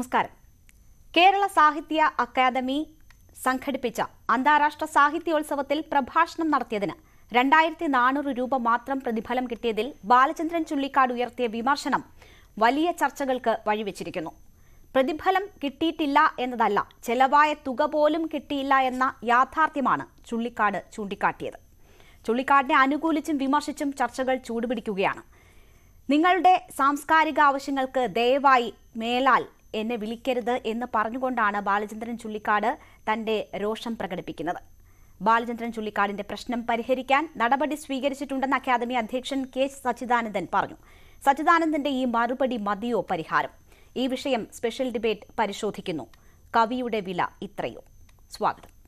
നമസ്കാരം. കേരള സാഹിത്യ അക്കാദമി സംഘടിപ്പിച്ച അന്താരാഷ്ട്ര സാഹിത്യോത്സവത്തിൽ പ്രഭാഷണം നടത്തിയതിന് രണ്ടായിരത്തി നാനൂറ് രൂപ മാത്രം പ്രതിഫലം കിട്ടിയതിൽ ബാലചന്ദ്രൻ ചുള്ളിക്കാട് ഉയർത്തിയ വിമർശനം വലിയ ചർച്ചകൾക്ക് വഴിവെച്ചിരിക്കുന്നു. പ്രതിഫലം കിട്ടിയിട്ടില്ല എന്നതല്ല ചെലവായ തുക പോലും കിട്ടിയില്ല എന്ന യാഥാർത്ഥ്യമാണ് ചുള്ളിക്കാട് ചൂണ്ടിക്കാട്ടിയത്. ചുള്ളിക്കാടിനെ അനുകൂലിച്ചും വിമർശിച്ചും ചർച്ചകൾ ചൂടുപിടിക്കുകയാണ്. നിങ്ങളുടെ സാംസ്കാരിക ആവശ്യങ്ങൾക്ക് ദയവായി മേലാൽ എന്നെ വിളിക്കരുത് എന്ന് പറഞ്ഞുകൊണ്ടാണ് ബാലചന്ദ്രൻ ചുള്ളിക്കാട് തന്റെ രോഷം പ്രകടിപ്പിക്കുന്നത്. ബാലചന്ദ്രൻ ചുള്ളിക്കാടിന്റെ പ്രശ്നം പരിഹരിക്കാൻ നടപടി സ്വീകരിച്ചിട്ടുണ്ടെന്ന് അക്കാദമി അധ്യക്ഷൻ കെ സച്ചിദാനന്ദൻ പറഞ്ഞു. സച്ചിദാനന്ദന്റെ ഈ മറുപടി മതിയോ പരിഹാരം? ഈ വിഷയം സ്പെഷ്യൽ ഡിബേറ്റ് പരിശോധിക്കുന്നു. കവിയുടെ വില ഇത്രയോ. സ്വാഗതം.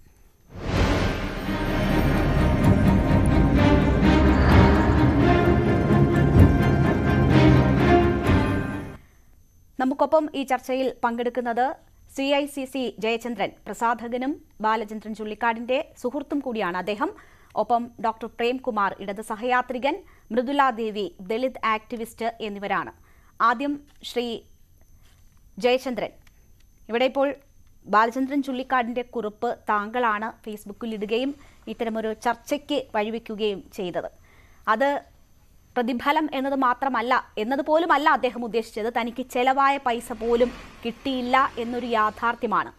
നമുക്കൊപ്പം ഈ ചർച്ചയിൽ പങ്കെടുക്കുന്നത് C I C C Jayachandran പ്രസാധകനും Balachandran ചുള്ളിക്കാടിന്റെ സുഹൃത്തും കൂടിയാണ് അദ്ദേഹം. ഒപ്പം ഡോക്ടർ പ്രേംകുമാർ ഇടത് സഹയാത്രികൻ മൃദുല ദേവി ദളിത് ആക്ടിവിസ്റ്റ് എന്നിവരാണ്. ആദ്യം ശ്രീ ജയചന്ദ്രൻ. ഇവിടെ ഇപ്പോൾ ബാലചന്ദ്രൻ ചുള്ളിക്കാടിന്റെ കുറിപ്പ് താങ്കളാണ് ഫേസ്ബുക്കിൽ ഇടുകയും ഇത്തരമൊരു ചർച്ചയ്ക്ക് വഴിവെക്കുകയും ചെയ്തത്. അത് പ്രതിഫലം എന്നത് മാത്രമല്ല എന്നതുപോലുമല്ല അദ്ദേഹം ഉദ്ദേശിച്ചത്. തനിക്ക് ചെലവായ പൈസ പോലും കിട്ടിയില്ല എന്നൊരു യാഥാർത്ഥ്യമാണ്.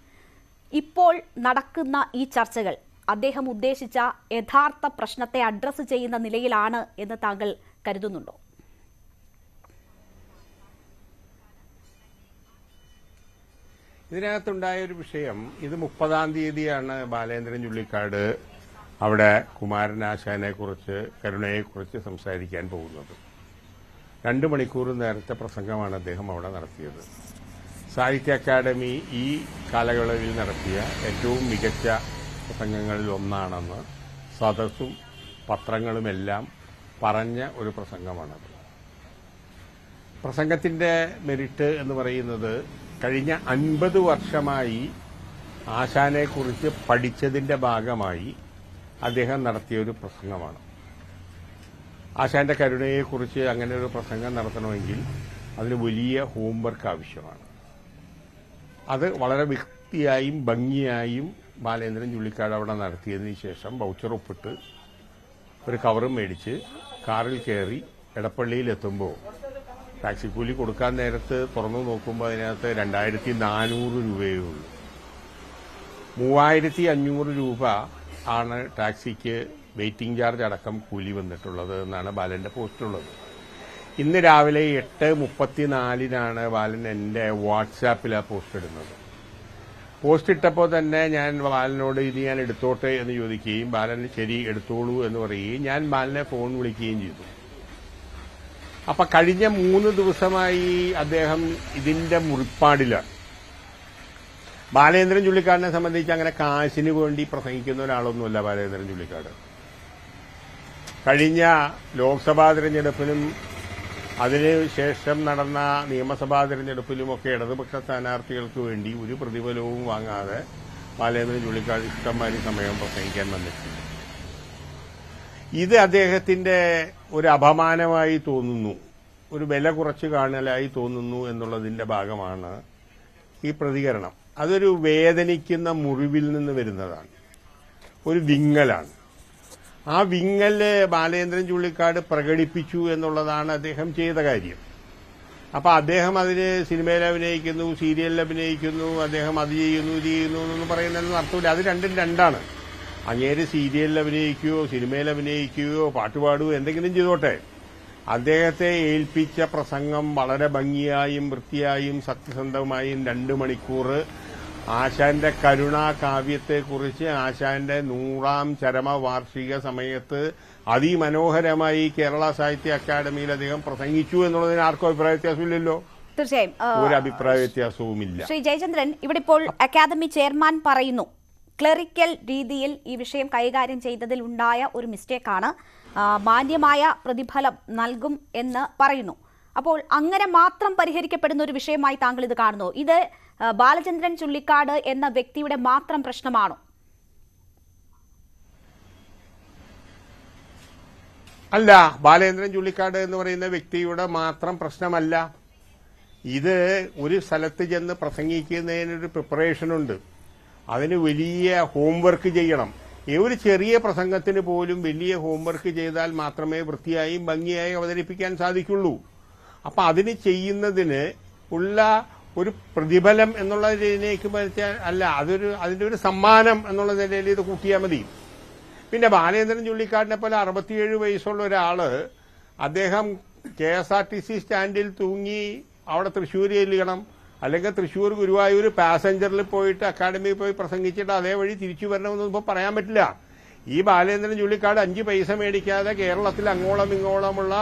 ഇപ്പോൾ നടക്കുന്ന ഈ ചർച്ചകൾ അദ്ദേഹം ഉദ്ദേശിച്ച യഥാർത്ഥ പ്രശ്നത്തെ അഡ്രസ്സ് ചെയ്യുന്ന നിലയിലാണ് എന്ന് താങ്കൾ കരുതുന്നുണ്ടോ? ഇതിനകത്തുണ്ടായ ഒരു വിഷയം ഇത് മുപ്പതാം തീയതിയാണ് ബാലേന്ദ്രൻ ചുള്ളിക്കാട് അവിടെ കുമാരനാശാനെക്കുറിച്ച് കരുണയെക്കുറിച്ച് കരുണയെ കുറിച്ച് സംസാരിക്കാൻ പോകുന്നത്. രണ്ട് മണിക്കൂർ നേരത്തെ പ്രസംഗമാണ് അദ്ദേഹം അവിടെ നടത്തിയത്. സാഹിത്യ അക്കാദമി ഈ കാലയളവിൽ നടത്തിയ ഏറ്റവും മികച്ച പ്രസംഗങ്ങളിൽ ഒന്നാണെന്ന് സദസ്സും പത്രങ്ങളുമെല്ലാം പറഞ്ഞ ഒരു പ്രസംഗമാണത്. പ്രസംഗത്തിന്റെ മെറിറ്റ് എന്ന് പറയുന്നത് കഴിഞ്ഞ അൻപത് വർഷമായി ആശാനെക്കുറിച്ച് പഠിച്ചതിന്റെ ഭാഗമായി അദ്ദേഹം നടത്തിയ ഒരു പ്രസംഗമാണ്. ആശാന്റെ കരുണയെക്കുറിച്ച് അങ്ങനെ ഒരു പ്രസംഗം നടത്തണമെങ്കിൽ അതിന് വലിയ ഹോംവർക്ക് ആവശ്യമാണ്. അത് വളരെ വ്യക്തിയായും ഭംഗിയായും ബാലേന്ദ്രൻ ചുള്ളിക്കാട് അവിടെ നടത്തിയതിന് ശേഷം വൗച്ചർ ഒപ്പിട്ട് ഒരു കവറും മേടിച്ച് കാറിൽ കയറി എടപ്പള്ളിയിലെത്തുമ്പോൾ ടാക്സി കൂലി കൊടുക്കാൻ നേരത്ത് തുറന്നു നോക്കുമ്പോൾ അതിനകത്ത് രണ്ടായിരത്തി നാനൂറ് രൂപയേ ഉള്ളൂ. മൂവായിരത്തി അഞ്ഞൂറ് രൂപ ആണ് ടാക്സിക്ക് വെയിറ്റിംഗ് ചാർജ് അടക്കം കൂലി വന്നിട്ടുള്ളത് എന്നാണ് ബാലന്റെ പോസ്റ്റുള്ളത്. ഇന്ന് രാവിലെ എട്ട് മുപ്പത്തിനാലിനാണ് ബാലൻ എന്റെ വാട്സാപ്പിൽ ആ പോസ്റ്റ് ഇടുന്നത്. പോസ്റ്റ് ഇട്ടപ്പോൾ തന്നെ ഞാൻ ബാലനോട് ഇത് ഞാൻ എടുത്തോട്ടെ എന്ന് ചോദിക്കുകയും ബാലൻ ശരി എടുത്തോളൂ എന്ന് പറയുകയും ഞാൻ ബാലനെ ഫോൺ വിളിക്കുകയും ചെയ്തു. അപ്പൊ കഴിഞ്ഞ മൂന്ന് ദിവസമായി അദ്ദേഹം ഇതിന്റെ മുറിപ്പാടിലാണ്. ബാലേന്ദ്രൻ ചുള്ളിക്കാടിനെ സംബന്ധിച്ച് അങ്ങനെ കാശിന് വേണ്ടി പ്രസംഗിക്കുന്ന ഒരാളൊന്നുമല്ല ബാലേന്ദ്രൻ ചുള്ളിക്കാട്. കഴിഞ്ഞ ലോക്സഭാ തിരഞ്ഞെടുപ്പിനും അതിനുശേഷം നടന്ന നിയമസഭാ തിരഞ്ഞെടുപ്പിലുമൊക്കെ ഇടതുപക്ഷ സ്ഥാനാർത്ഥികൾക്ക് വേണ്ടി ഒരു പ്രതിഫലവും വാങ്ങാതെ ബാലേന്ദ്രൻ ചുള്ളിക്കാട് ഇഷ്ടംമാതിരി സമയം പ്രസംഗിക്കാൻ വന്നിട്ടുണ്ട്. ഇത് അദ്ദേഹത്തിന്റെ ഒരു അപമാനമായി തോന്നുന്നു. ഒരു വില കുറച്ച് കാണലായി തോന്നുന്നു എന്നുള്ളതിന്റെ ഭാഗമാണ് ഈ പ്രതികരണം. അതൊരു വേദനിക്കുന്ന മുറിവിൽ നിന്ന് വരുന്നതാണ്. ഒരു വിങ്ങലാണ്. ആ വിങ്ങൽ ബാലേന്ദ്രൻ ചുള്ളിക്കാട് പ്രകടിപ്പിച്ചു എന്നുള്ളതാണ് അദ്ദേഹം ചെയ്ത കാര്യം. അപ്പൊ അദ്ദേഹം അതിന് സിനിമയിൽ അഭിനയിക്കുന്നു സീരിയലിൽ അഭിനയിക്കുന്നു അദ്ദേഹം അത് ചെയ്യുന്നു ഇത് ചെയ്യുന്നു എന്നൊന്നും പറയുന്നതെന്ന് അർത്ഥമില്ല. അത് രണ്ടും രണ്ടാണ്. അങ്ങേര് സീരിയലിൽ അഭിനയിക്കുകയോ സിനിമയിൽ അഭിനയിക്കുകയോ പാട്ടുപാടുകയോ എന്തെങ്കിലും ചെയ്തോട്ടെ. അദ്ദേഹത്തെ ഏൽപ്പിച്ച പ്രസംഗം വളരെ ഭംഗിയായും വൃത്തിയായും സത്യസന്ധമായും രണ്ടു മണിക്കൂർ ആശാന്റെ കരുണാ കാവ്യത്തെക്കുറിച്ച് ആശാന്റെ നൂറാം ചരമവാർഷിക സമയത്ത് അതിമനോഹരമായി കേരള സാഹിത്യ അക്കാദമിയിൽ അദ്ദേഹം പ്രസംഗിച്ചു എന്നുള്ളതിന് ആർക്കും അഭിപ്രായ വ്യത്യാസമില്ലല്ലോ. തീർച്ചയായും ഒരു അഭിപ്രായ വ്യത്യാസവുമില്ല. ശ്രീ ജയചന്ദ്രൻ ഇവിടെ ഇപ്പോൾ അക്കാദമി ചെയർമാൻ പറയുന്നു ക്ലറിക്കൽ രീതിയിൽ ഈ വിഷയം കൈകാര്യം ചെയ്തതിൽ ഉണ്ടായ ഒരു മിസ്റ്റേക്കാണ് ആണ് മാന്യമായ പ്രതിഫലം നൽകും എന്ന് പറയുന്നു. അപ്പോൾ അങ്ങനെ മാത്രം പരിഹരിക്കപ്പെടുന്ന ഒരു വിഷയമായി താങ്കൾ ഇത് കാണുന്നു. ഇത് ബാലചന്ദ്രൻ ചുള്ളിക്കാട് എന്ന വ്യക്തിയുടെ മാത്രം പ്രശ്നമാണോ? അല്ല ബാലേന്ദ്രൻ ചുള്ളിക്കാട് എന്ന് പറയുന്ന വ്യക്തിയുടെ മാത്രം പ്രശ്നമല്ല. ഇത് ഒരു സ്ഥലത്ത് ചെന്ന് പ്രസംഗിക്കുന്നതിനൊരു പ്രിപ്പറേഷൻ ഉണ്ട്. അതിന് വലിയ ഹോംവർക്ക് ചെയ്യണം. ഒരു ചെറിയ പ്രസംഗത്തിന് പോലും വലിയ ഹോംവർക്ക് ചെയ്താൽ മാത്രമേ വൃത്തിയായും ഭംഗിയായി അവതരിപ്പിക്കാൻ സാധിക്കുള്ളൂ. അപ്പൊ അതിന് ചെയ്യുന്നതിന് ഉള്ള ഒരു പ്രതിഫലം എന്നുള്ള രീതിയിലേക്ക് വെച്ചാൽ അല്ല അതൊരു അതിന്റെ ഒരു സമ്മാനം എന്നുള്ള നിലയിൽ ഇത് കൂട്ടിയാൽ മതി. പിന്നെ ബാലേന്ദ്രൻ ചുള്ളിക്കാടിനെ പോലെ അറുപത്തിയേഴ് വയസ്സുള്ള ഒരാൾ അദ്ദേഹം K S R T C സ്റ്റാൻഡിൽ തൂങ്ങി അവിടെ തൃശ്ശൂർ ചെല്ലുകണം അല്ലെങ്കിൽ തൃശ്ശൂർ ഗുരുവായൂർ പാസഞ്ചറിൽ പോയിട്ട് അക്കാഡമിയിൽ പോയി പ്രസംഗിച്ചിട്ട് അതേ വഴി തിരിച്ചു വരണമെന്നൊന്നും ഇപ്പോൾ പറയാൻ പറ്റില്ല. ഈ ബാലേന്ദ്രൻ ചുള്ളിക്കാട് അഞ്ച് പൈസ മേടിക്കാതെ കേരളത്തിൽ അങ്ങോളം ഇങ്ങോളമുള്ള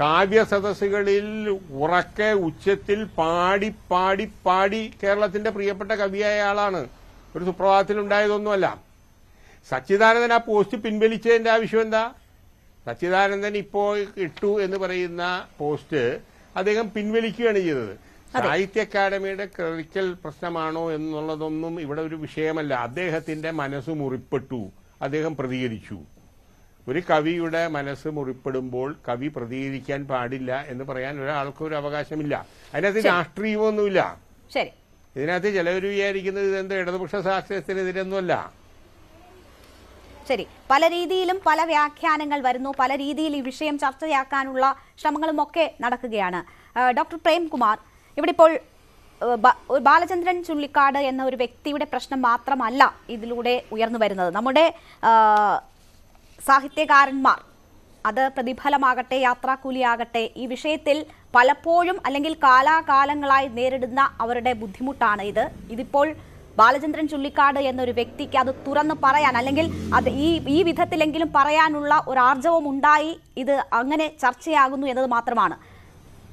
കാവ്യ സദസ്സുകളിൽ ഉറക്കെ ഉച്ചത്തിൽ പാടി പാടി പാടി കേരളത്തിന്റെ പ്രിയപ്പെട്ട കവിയായ ആളാണ്. ഒരു സുപ്രഭാതത്തിൽ ഉണ്ടായതൊന്നുമല്ല സച്ചിദാനന്ദൻ ആ പോസ്റ്റ് പിൻവലിച്ചതിന്റെ ആവശ്യം എന്താ? സച്ചിദാനന്ദൻ ഇപ്പോൾ ഇട്ടു എന്ന് പറയുന്ന പോസ്റ്റ് അദ്ദേഹം പിൻവലിക്കുകയാണ് ചെയ്തത്. സാഹിത്യ അക്കാദമിയുടെ ക്ലറിക്കൽ പ്രശ്നമാണോ എന്നുള്ളതൊന്നും ഇവിടെ ഒരു വിഷയമല്ല. അദ്ദേഹത്തിന്റെ മനസ്സ് മുറിപ്പെട്ടു. അദ്ദേഹം പ്രതികരിച്ചു. ഒരു കവിയുടെ മനസ്സ് മുറിപ്പെടുമ്പോൾ കവി പ്രതികരിക്കാൻ പാടില്ല എന്ന് പറയാൻ ഒരാൾക്കും ഒരു അവകാശമില്ല. അതിനകത്ത് രാഷ്ട്രീയമൊന്നുമില്ല. ശരി. ഇതിനകത്ത് ചിലവർ വിചാരിക്കുന്നത് ഇതെന്തോ ഇടതുപക്ഷ ശാസ്ത്രത്തിനെതിരൊന്നുമല്ല ശരി. പല രീതിയിലും പല വ്യാഖ്യാനങ്ങൾ വരുന്നു. പല രീതിയിൽ ഈ വിഷയം ചർച്ചയാക്കാനുള്ള ശ്രമങ്ങളും ഒക്കെ നടക്കുകയാണ് ഡോക്ടർ പ്രേംകുമാർ ഇവിടെ ഇപ്പോൾ ബാലചന്ദ്രൻ ചുള്ളിക്കാട് എന്ന ഒരു വ്യക്തിയുടെ പ്രശ്നം മാത്രമല്ല ഇതിലൂടെ ഉയർന്നു വരുന്നത്. നമ്മുടെ സാഹിത്യകാരന്മാർ. അത് പ്രതിഫലമാകട്ടെ യാത്രാക്കൂലിയാകട്ടെ ഈ വിഷയത്തിൽ പലപ്പോഴും അല്ലെങ്കിൽ കാലാകാലങ്ങളായി നേരിടുന്ന അവരുടെ ബുദ്ധിമുട്ടാണ് ഇത്. ഇതിപ്പോൾ ബാലചന്ദ്രൻ ചുള്ളിക്കാട് എന്നൊരു വ്യക്തിക്ക് അത് തുറന്ന് പറയാൻ അല്ലെങ്കിൽ അത് ഈ ഈ വിധത്തിലെങ്കിലും പറയാനുള്ള ഒരു ആർജവം ഉണ്ടായി ഇത് അങ്ങനെ ചർച്ചയാകുന്നു എന്നത് മാത്രമാണ്.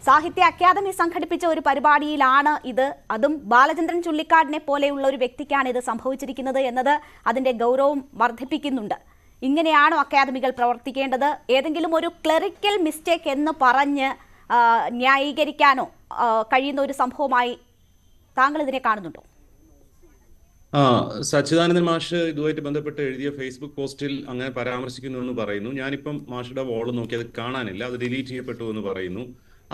സാഹിത്യ അക്കാദമി സംഘടിപ്പിച്ച ഒരു പരിപാടിയിലാണ് ഇത്. അതും ബാലചന്ദ്രൻ ചുള്ളിക്കാടിനെ പോലെയുള്ള ഒരു വ്യക്തിക്കാണ് ഇത് സംഭവിച്ചിരിക്കുന്നത് എന്നത് അതിന്റെ ഗൗരവം വർദ്ധിപ്പിക്കുന്നുണ്ട്. ഇങ്ങനെയാണോ അക്കാദമികൾ പ്രവർത്തിക്കേണ്ടത്? ഏതെങ്കിലും ഒരു ക്ലറിക്കൽ മിസ്റ്റേക്ക് എന്ന് പറഞ്ഞ് ന്യായീകരിക്കാനോ കഴിയുന്ന ഒരു സംഭവമായി താങ്കൾ ഇതിനെ കാണുന്നുണ്ടോ? ആ സച്ചിദാനന്ദൻ മാഷ് ഇതുമായിട്ട് ബന്ധപ്പെട്ട് എഴുതിയ ഫേസ്ബുക്ക് പോസ്റ്റിൽ അങ്ങനെ പരാമർശിക്കുന്നു എന്ന് പറയുന്നു. ഞാനിപ്പം മാഷുടെ വോൾ നോക്കി അത് കാണാനില്ല. അത് ഡിലീറ്റ് ചെയ്യപ്പെട്ടു എന്ന് പറയുന്നു.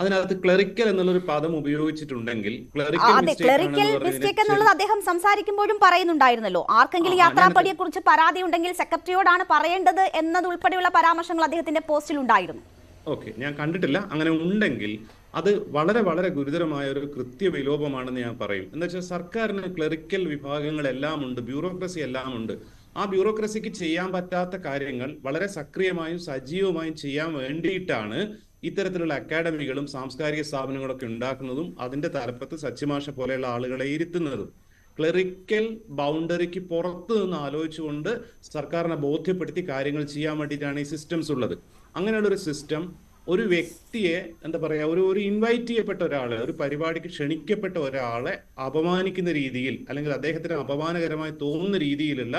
അതിനകത്ത് ക്ലറിക്കൽ എന്നുള്ളൊരു പദം ഉപയോഗിച്ചിട്ടുണ്ടെങ്കിൽ ക്ലറിക്കൽ മിസ്റ്റേക്ക് എന്നുള്ളത് അദ്ദേഹം സംസാരിക്കുമ്പോഴും പറയുന്നുണ്ടായിരുന്നല്ലോ. ആർക്കെങ്കിലും യാത്രാപ്പടിയെ കുറിച്ച് പരാതി ഉണ്ടെങ്കിൽ സെക്രട്ടറിയോടാണ് പറയേണ്ടത് എന്നതുൾപ്പെടെയുള്ള പരാമർശങ്ങൾ അദ്ദേഹത്തിന്റെ പോസ്റ്റിൽ ഉണ്ടായിരുന്നു. ഓക്കെ ഞാൻ കണ്ടിട്ടില്ല. അങ്ങനെ ഉണ്ടെങ്കിൽ അത് വളരെ വളരെ ഗുരുതരമായ ഒരു കൃത്യ വിലോപമാണെന്ന് ഞാൻ പറയും. എന്ന് വെച്ചാൽ സർക്കാരിന് ക്ലറിക്കൽ വിഭാഗങ്ങളെല്ലാം ഉണ്ട് ബ്യൂറോക്രസി എല്ലാം ഉണ്ട്. ആ ബ്യൂറോക്രസിക്ക് ചെയ്യാൻ പറ്റാത്ത കാര്യങ്ങൾ വളരെ സക്രിയമായും സജീവമായും ചെയ്യാൻ വേണ്ടിയിട്ടാണ് ഇത്തരത്തിലുള്ള അക്കാഡമികളും സാംസ്കാരിക സ്ഥാപനങ്ങളൊക്കെ ഉണ്ടാക്കുന്നതും അതിന്റെ തലപ്പത്ത് സച്ചിമാഷ പോലെയുള്ള ആളുകളെ ഇരുത്തുന്നതും. ക്ലറിക്കൽ ബൗണ്ടറിക്ക് പുറത്ത് നിന്ന് ആലോചിച്ചുകൊണ്ട് സർക്കാരിനെ ബോധ്യപ്പെടുത്തി കാര്യങ്ങൾ ചെയ്യാൻ വേണ്ടിയിട്ടാണ് ഈ സിസ്റ്റംസ് ഉള്ളത്. അങ്ങനെയുള്ള ഒരു സിസ്റ്റം ഒരു വ്യക്തിയെ എന്താ പറയാ ഒരു ഒരു ഇൻവൈറ്റ് ചെയ്യപ്പെട്ട ഒരാളെ ഒരു പരിപാടിക്ക് ക്ഷണിക്കപ്പെട്ട ഒരാളെ അപമാനിക്കുന്ന രീതിയിൽ അല്ലെങ്കിൽ അദ്ദേഹത്തിന് അപമാനകരമായി തോന്നുന്ന രീതിയിലുള്ള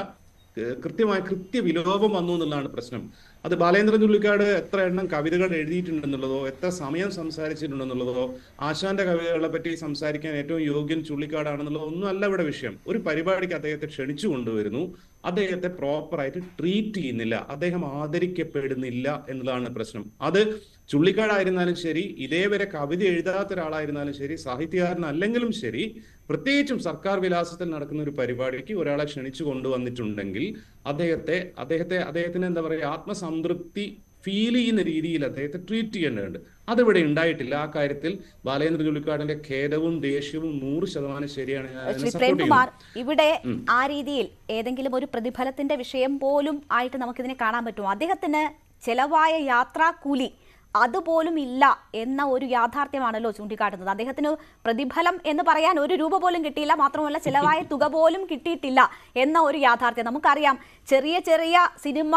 കൃത്യമായ കൃത്യ വിലോപം വന്നു എന്നുള്ളതാണ് പ്രശ്നം. അത് ബാലേന്ദ്രൻ ചുള്ളിക്കാട് എത്ര എണ്ണം കവിതകൾ എഴുതിയിട്ടുണ്ടെന്നുള്ളതോ എത്ര സമയം സംസാരിച്ചിട്ടുണ്ടെന്നുള്ളതോ ആശാന്റെ കവിതകളെ പറ്റി സംസാരിക്കാൻ ഏറ്റവും യോഗ്യൻ ചുള്ളിക്കാടാണെന്നുള്ളതോ ഒന്നും അല്ല ഇവിടെ വിഷയം. ഒരു പരിപാടിക്ക് അദ്ദേഹത്തെ ക്ഷണിച്ചു കൊണ്ടുവരുന്നു. അദ്ദേഹത്തെ പ്രോപ്പറായിട്ട് ട്രീറ്റ് ചെയ്യുന്നില്ല. അദ്ദേഹം ആദരിക്കപ്പെടുന്നില്ല എന്നുള്ളതാണ് പ്രശ്നം. അത് ചുള്ളിക്കാടായിരുന്നാലും ശരി ഇതേവരെ കവിത എഴുതാത്ത ഒരാളായിരുന്നാലും ശരി സാഹിത്യകാരനല്ലെങ്കിലും ശരി പ്രത്യേകിച്ചും സർക്കാർ വിലാസത്തിൽ നടക്കുന്ന ഒരു പരിപാടിക്ക് ഒരാളെ ക്ഷണിച്ചു കൊണ്ടുവന്നിട്ടുണ്ടെങ്കിൽ അദ്ദേഹത്തെ അദ്ദേഹത്തെ അദ്ദേഹത്തിന് എന്താ പറയുക ആത്മസംതൃപ്തി ഫീൽ ചെയ്യുന്ന രീതിയിൽ അദ്ദേഹത്തെ ട്രീറ്റ് ചെയ്യേണ്ടതുണ്ട്. അതിവിടെ ഉണ്ടായിട്ടില്ല. ആ കാര്യത്തിൽ ബാലേന്ദ്ര ചുള്ളിക്കാടിന്റെ ഖേദവും ദേഷ്യവും നൂറ് ശതമാനം ശരിയാണ്. പ്രേംകുമാർ ഇവിടെ ആ രീതിയിൽ ഏതെങ്കിലും ഒരു പ്രതിഫലത്തിന്റെ വിഷയം പോലും ആയിട്ട് നമുക്കിതിനെ കാണാൻ പറ്റുമോ? അദ്ദേഹത്തിന് ചെലവായ യാത്രാക്കൂലി അതുപോലും ഇല്ല എന്ന ഒരു യാഥാർത്ഥ്യമാണല്ലോ ചൂണ്ടിക്കാട്ടുന്നത്. അദ്ദേഹത്തിന് പ്രതിഫലം എന്ന് പറയാൻ ഒരു രൂപ പോലും കിട്ടിയില്ല. മാത്രമല്ല ചിലവായ തുക പോലും കിട്ടിയിട്ടില്ല എന്ന ഒരു യാഥാർത്ഥ്യം. നമുക്കറിയാം ചെറിയ ചെറിയ സിനിമ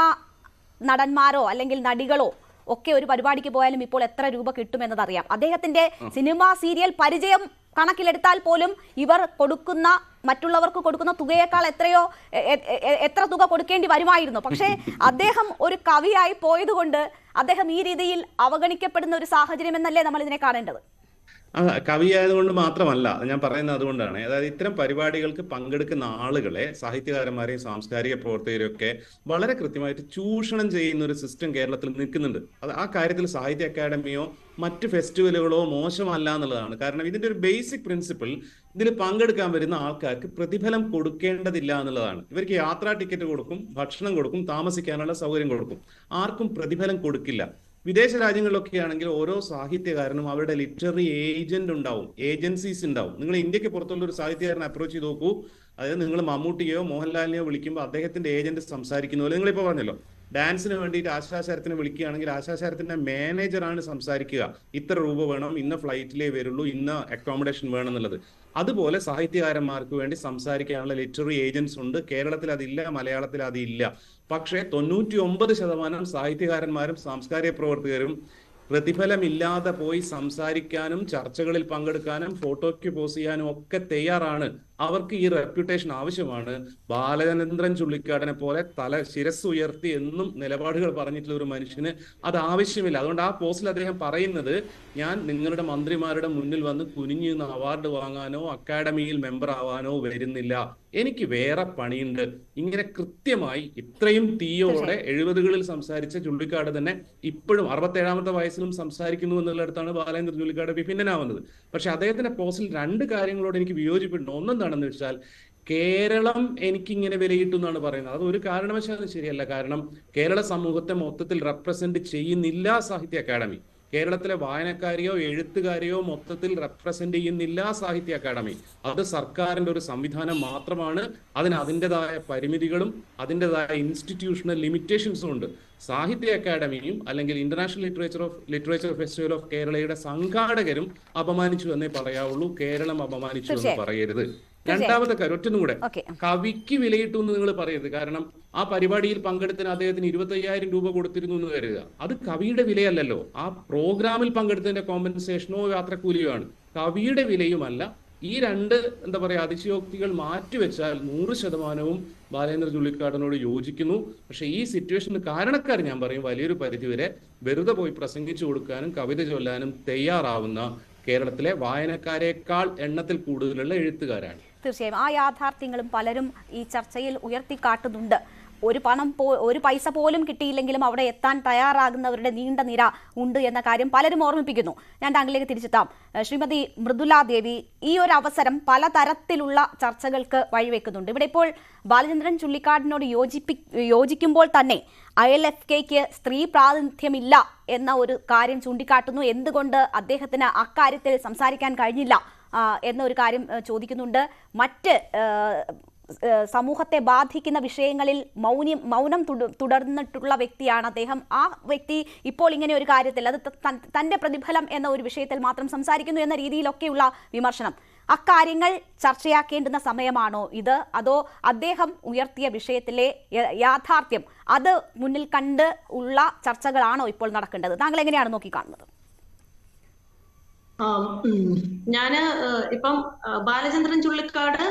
നടന്മാരോ അല്ലെങ്കിൽ നടികളോ ഒക്കെ ഒരു പരിപാടിക്ക് പോയാലും ഇപ്പോൾ എത്ര രൂപ കിട്ടുമെന്നതറിയാം. അദ്ദേഹത്തിന്റെ സിനിമ സീരിയൽ പരിചയം കണക്കിലെടുത്താൽ പോലും ഇവർ കൊടുക്കുന്ന മറ്റുള്ളവർക്ക് കൊടുക്കുന്ന തുകയേക്കാൾ എത്രയോ എത്ര തുക കൊടുക്കേണ്ടി വരുമായിരുന്നു. പക്ഷേ അദ്ദേഹം ഒരു കവിയായി പോയതുകൊണ്ട് അദ്ദേഹം ഈ രീതിയിൽ അവഗണിക്കപ്പെടുന്ന ഒരു സാഹചര്യം എന്നല്ലേ നമ്മൾ ഇതിനെ കാണേണ്ടത് കവിയായതുകൊണ്ട് മാത്രമല്ല ഞാൻ പറയുന്നത് അതുകൊണ്ടാണ്. അതായത് ഇത്തരം പരിപാടികൾക്ക് പങ്കെടുക്കുന്ന ആളുകളെ സാഹിത്യകാരന്മാരെയും സാംസ്കാരിക പ്രവർത്തകരെയും ഒക്കെ വളരെ കൃത്യമായിട്ട് ചൂഷണം ചെയ്യുന്ന ഒരു സിസ്റ്റം കേരളത്തിൽ നിൽക്കുന്നുണ്ട്. അത് ആ കാര്യത്തിൽ സാഹിത്യ അക്കാദമിയോ മറ്റ് ഫെസ്റ്റിവലുകളോ മോശമല്ല എന്നുള്ളതാണ്. കാരണം ഇതിന്റെ ഒരു ബേസിക് പ്രിൻസിപ്പിൾ ഇതിൽ പങ്കെടുക്കാൻ വരുന്ന ആൾക്കാർക്ക് പ്രതിഫലം കൊടുക്കേണ്ടതില്ല എന്നുള്ളതാണ്. ഇവർക്ക് യാത്രാ ടിക്കറ്റ് കൊടുക്കും ഭക്ഷണം കൊടുക്കും താമസിക്കാനുള്ള സൗകര്യം കൊടുക്കും. ആർക്കും പ്രതിഫലം കൊടുക്കില്ല. വിദേശ രാജ്യങ്ങളിലൊക്കെ ആണെങ്കിൽ ഓരോ സാഹിത്യകാരനും അവരുടെ ലിറ്റററി ഏജന്റ് ഉണ്ടാവും ഏജൻസീസ് ഉണ്ടാവും. നിങ്ങൾ ഇന്ത്യയ്ക്ക് പുറത്തുള്ള ഒരു സാഹിത്യകാരനെ അപ്രോച്ച് ചെയ്ത് നോക്കൂ. അതായത് നിങ്ങൾ മമ്മൂട്ടിയോ മോഹൻലാലിനെയോ വിളിക്കുമ്പോൾ അദ്ദേഹത്തിന്റെ ഏജന്റ് സംസാരിക്കുന്ന പോലെ. നിങ്ങളിപ്പോൾ പറഞ്ഞല്ലോ ഡാൻസിന് വേണ്ടിയിട്ട് ആശാശരത്തിനെ വിളിക്കുകയാണെങ്കിൽ ആശാശരത്തിന്റെ മാനേജറാണ് സംസാരിക്കുക. ഇത്ര രൂപ വേണം ഇന്ന ഫ്ലൈറ്റിലേ വരുള്ളൂ ഇന്ന അക്കോമഡേഷൻ വേണം എന്നുള്ളത് അതുപോലെ സാഹിത്യകാരന്മാർക്ക് വേണ്ടി സംസാരിക്കാനുള്ള ലിറ്റററി ഏജൻസ് ഉണ്ട്. കേരളത്തിൽ അതില്ല മലയാളത്തിൽ അതില്ല. പക്ഷേ തൊണ്ണൂറ്റി ഒമ്പത് ശതമാനം സാഹിത്യകാരന്മാരും സാംസ്കാരിക പ്രവർത്തകരും പ്രതിഫലമില്ലാതെ പോയി സംസാരിക്കാനും ചർച്ചകളിൽ പങ്കെടുക്കാനും ഫോട്ടോയ്ക്ക് പോസ് ചെയ്യാനും ഒക്കെ തയ്യാറാണ്. അവർക്ക് ഈ റെപ്യൂട്ടേഷൻ ആവശ്യമാണ്. ബാലചന്ദ്രൻ ചുള്ളിക്കാടനെ പോലെ തല ശിരസ് ഉയർത്തി എന്നും നിലപാടുകൾ പറഞ്ഞിട്ടുള്ള ഒരു മനുഷ്യന് അത് ആവശ്യമില്ല. അതുകൊണ്ട് ആ പോസ്റ്റിൽ അദ്ദേഹം പറയുന്നത് ഞാൻ നിങ്ങളുടെ മന്ത്രിമാരുടെ മുന്നിൽ വന്ന് കുനിഞ്ഞു നിന്ന് അവാർഡ് വാങ്ങാനോ അക്കാഡമിയിൽ മെമ്പർ ആവാനോ വരുന്നില്ല. എനിക്ക് വേറെ പണിയുണ്ട്. ഇങ്ങനെ കൃത്യമായി ഇത്രയും തീയോടെ എഴുപതുകളിൽ സംസാരിച്ച ചുള്ളിക്കാട് തന്നെ ഇപ്പോഴും അറുപത്തേഴാമത്തെ വയസ്സിലും സംസാരിക്കുന്നു എന്നുള്ളിടത്താണ് ബാലേന്ദ്രൻ ചുള്ളിക്കാട് വിഭിന്നനാവുന്നത്. പക്ഷെ അദ്ദേഹത്തിന്റെ പോസ്റ്റിൽ രണ്ട് കാര്യങ്ങളോട് എനിക്ക് വിയോജിപ്പുണ്ട്. ഒന്നെന്താണെന്ന് വെച്ചാൽ കേരളം എനിക്കിങ്ങനെ വിലയിട്ടു എന്നാണ് പറയുന്നത്. അത് ഒരു കാരണവശാലും ശരിയല്ല. കാരണം കേരള സമൂഹത്തെ മൊത്തത്തിൽ റെപ്രസെന്റ് ചെയ്യുന്നില്ല സാഹിത്യ അക്കാദമി കേരളത്തിലെ വായനക്കാരെയോ എഴുത്തുകാരെയോ മൊത്തത്തിൽ റെപ്രസെന്റ് ചെയ്യുന്നില്ല സാഹിത്യ അക്കാദമി അത് സർക്കാരിന്റെ ഒരു സംവിധാനം മാത്രമാണ്. അതിന് അതിന്റെതായ പരിമിതികളും അതിന്റെതായ ഇൻസ്റ്റിറ്റ്യൂഷണൽ ലിമിറ്റേഷൻസും ഉണ്ട്. സാഹിത്യ അക്കാദമിയും അല്ലെങ്കിൽ international literature of literature festival of കേരളയുടെ സംഘാടകരും അപമാനിച്ചു എന്നേ പറയാവുള്ളൂ. കേരളം അപമാനിച്ചു എന്ന്. പറയരുത്. രണ്ടാമത്തെ കാര്യം ഒറ്റൊന്നും കൂടെ. കവിക്ക് വിലയിട്ടു എന്ന് നിങ്ങൾ പറയരുത്. കാരണം ആ പരിപാടിയിൽ പങ്കെടുത്തിന് അദ്ദേഹത്തിന് ഇരുപത്തയ്യായിരം രൂപ കൊടുത്തിരുന്നു എന്ന് കരുതുക. അത് കവിയുടെ വിലയല്ലല്ലോ. ആ പ്രോഗ്രാമിൽ പങ്കെടുത്തതിന്റെ കോമ്പൻസേഷനോ യാത്രക്കൂലിയോ ആണ്. കവിയുടെ വിലയുമല്ല. ഈ രണ്ട് എന്താ പറയാ അതിശയോക്തികൾ മാറ്റിവെച്ചാൽ നൂറ് ശതമാനവും ബാലേന്ദ്ര ചുള്ളിക്കാടനോട് യോജിക്കുന്നു. പക്ഷെ ഈ സിറ്റുവേഷന് കാരണക്കാർ ഞാൻ പറയും വലിയൊരു പരിധിവരെ വെറുതെ പോയി പ്രസംഗിച്ചു കൊടുക്കാനും കവിത ചൊല്ലാനും തയ്യാറാവുന്ന കേരളത്തിലെ വായനക്കാരെക്കാൾ എണ്ണത്തിൽ കൂടുതലുള്ള എഴുത്തുകാരാണ്. തീർച്ചയായും ആ യാഥാർത്ഥ്യങ്ങളും പലരും ഈ ചർച്ചയിൽ ഉയർത്തിക്കാട്ടുന്നുണ്ട്. ഒരു പണം പോ ഒരു പൈസ പോലും കിട്ടിയില്ലെങ്കിലും അവിടെ എത്താൻ തയ്യാറാകുന്നവരുടെ നീണ്ട നിര ഉണ്ട് എന്ന കാര്യം പലരും ഓർമ്മിപ്പിക്കുന്നു. ഞാൻ താങ്കളിലേക്ക് തിരിച്ചെത്താം. ശ്രീമതി മൃദുല ദേവി ഈ ഒരു അവസരം പലതരത്തിലുള്ള ചർച്ചകൾക്ക് വഴിവെക്കുന്നുണ്ട്. ഇവിടെ ഇപ്പോൾ ബാലചന്ദ്രൻ ചുള്ളിക്കാടിനോട് യോജിപ്പി യോജിക്കുമ്പോൾ തന്നെ ഐ എൽ എഫ് കെക്ക് സ്ത്രീ പ്രാതിനിധ്യമില്ല എന്ന ഒരു കാര്യം ചൂണ്ടിക്കാട്ടുന്നു. എന്തുകൊണ്ട് അദ്ദേഹത്തിന് അക്കാര്യത്തിൽ സംസാരിക്കാൻ കഴിഞ്ഞില്ല? എന്നൊരു കാര്യം ചോദിക്കുന്നുണ്ട്. മറ്റ് സമൂഹത്തെ ബാധിക്കുന്ന വിഷയങ്ങളിൽ മൗനം മൗനം തുടർന്നിട്ടുള്ള വ്യക്തിയാണ് അദ്ദേഹം. ആ വ്യക്തി ഇപ്പോൾ ഇങ്ങനെ ഒരു കാര്യത്തിൽ അത് തന്റെ പ്രതിഫലം എന്ന ഒരു വിഷയത്തിൽ മാത്രം സംസാരിക്കുന്നു എന്ന രീതിയിലൊക്കെയുള്ള വിമർശനം. അക്കാര്യങ്ങൾ ചർച്ചയാക്കേണ്ടുന്ന സമയമാണോ ഇത്? അതോ അദ്ദേഹം ഉയർത്തിയ വിഷയത്തിലെ യാഥാർത്ഥ്യം അത് മുന്നിൽ കണ്ട് ഉള്ള ചർച്ചകളാണോ ഇപ്പോൾ നടക്കേണ്ടത്? താങ്കൾ എങ്ങനെയാണ് നോക്കിക്കാണുന്നത്. ഞാൻ ഇപ്പം ബാലചന്ദ്രൻ ചുള്ളിക്കാട്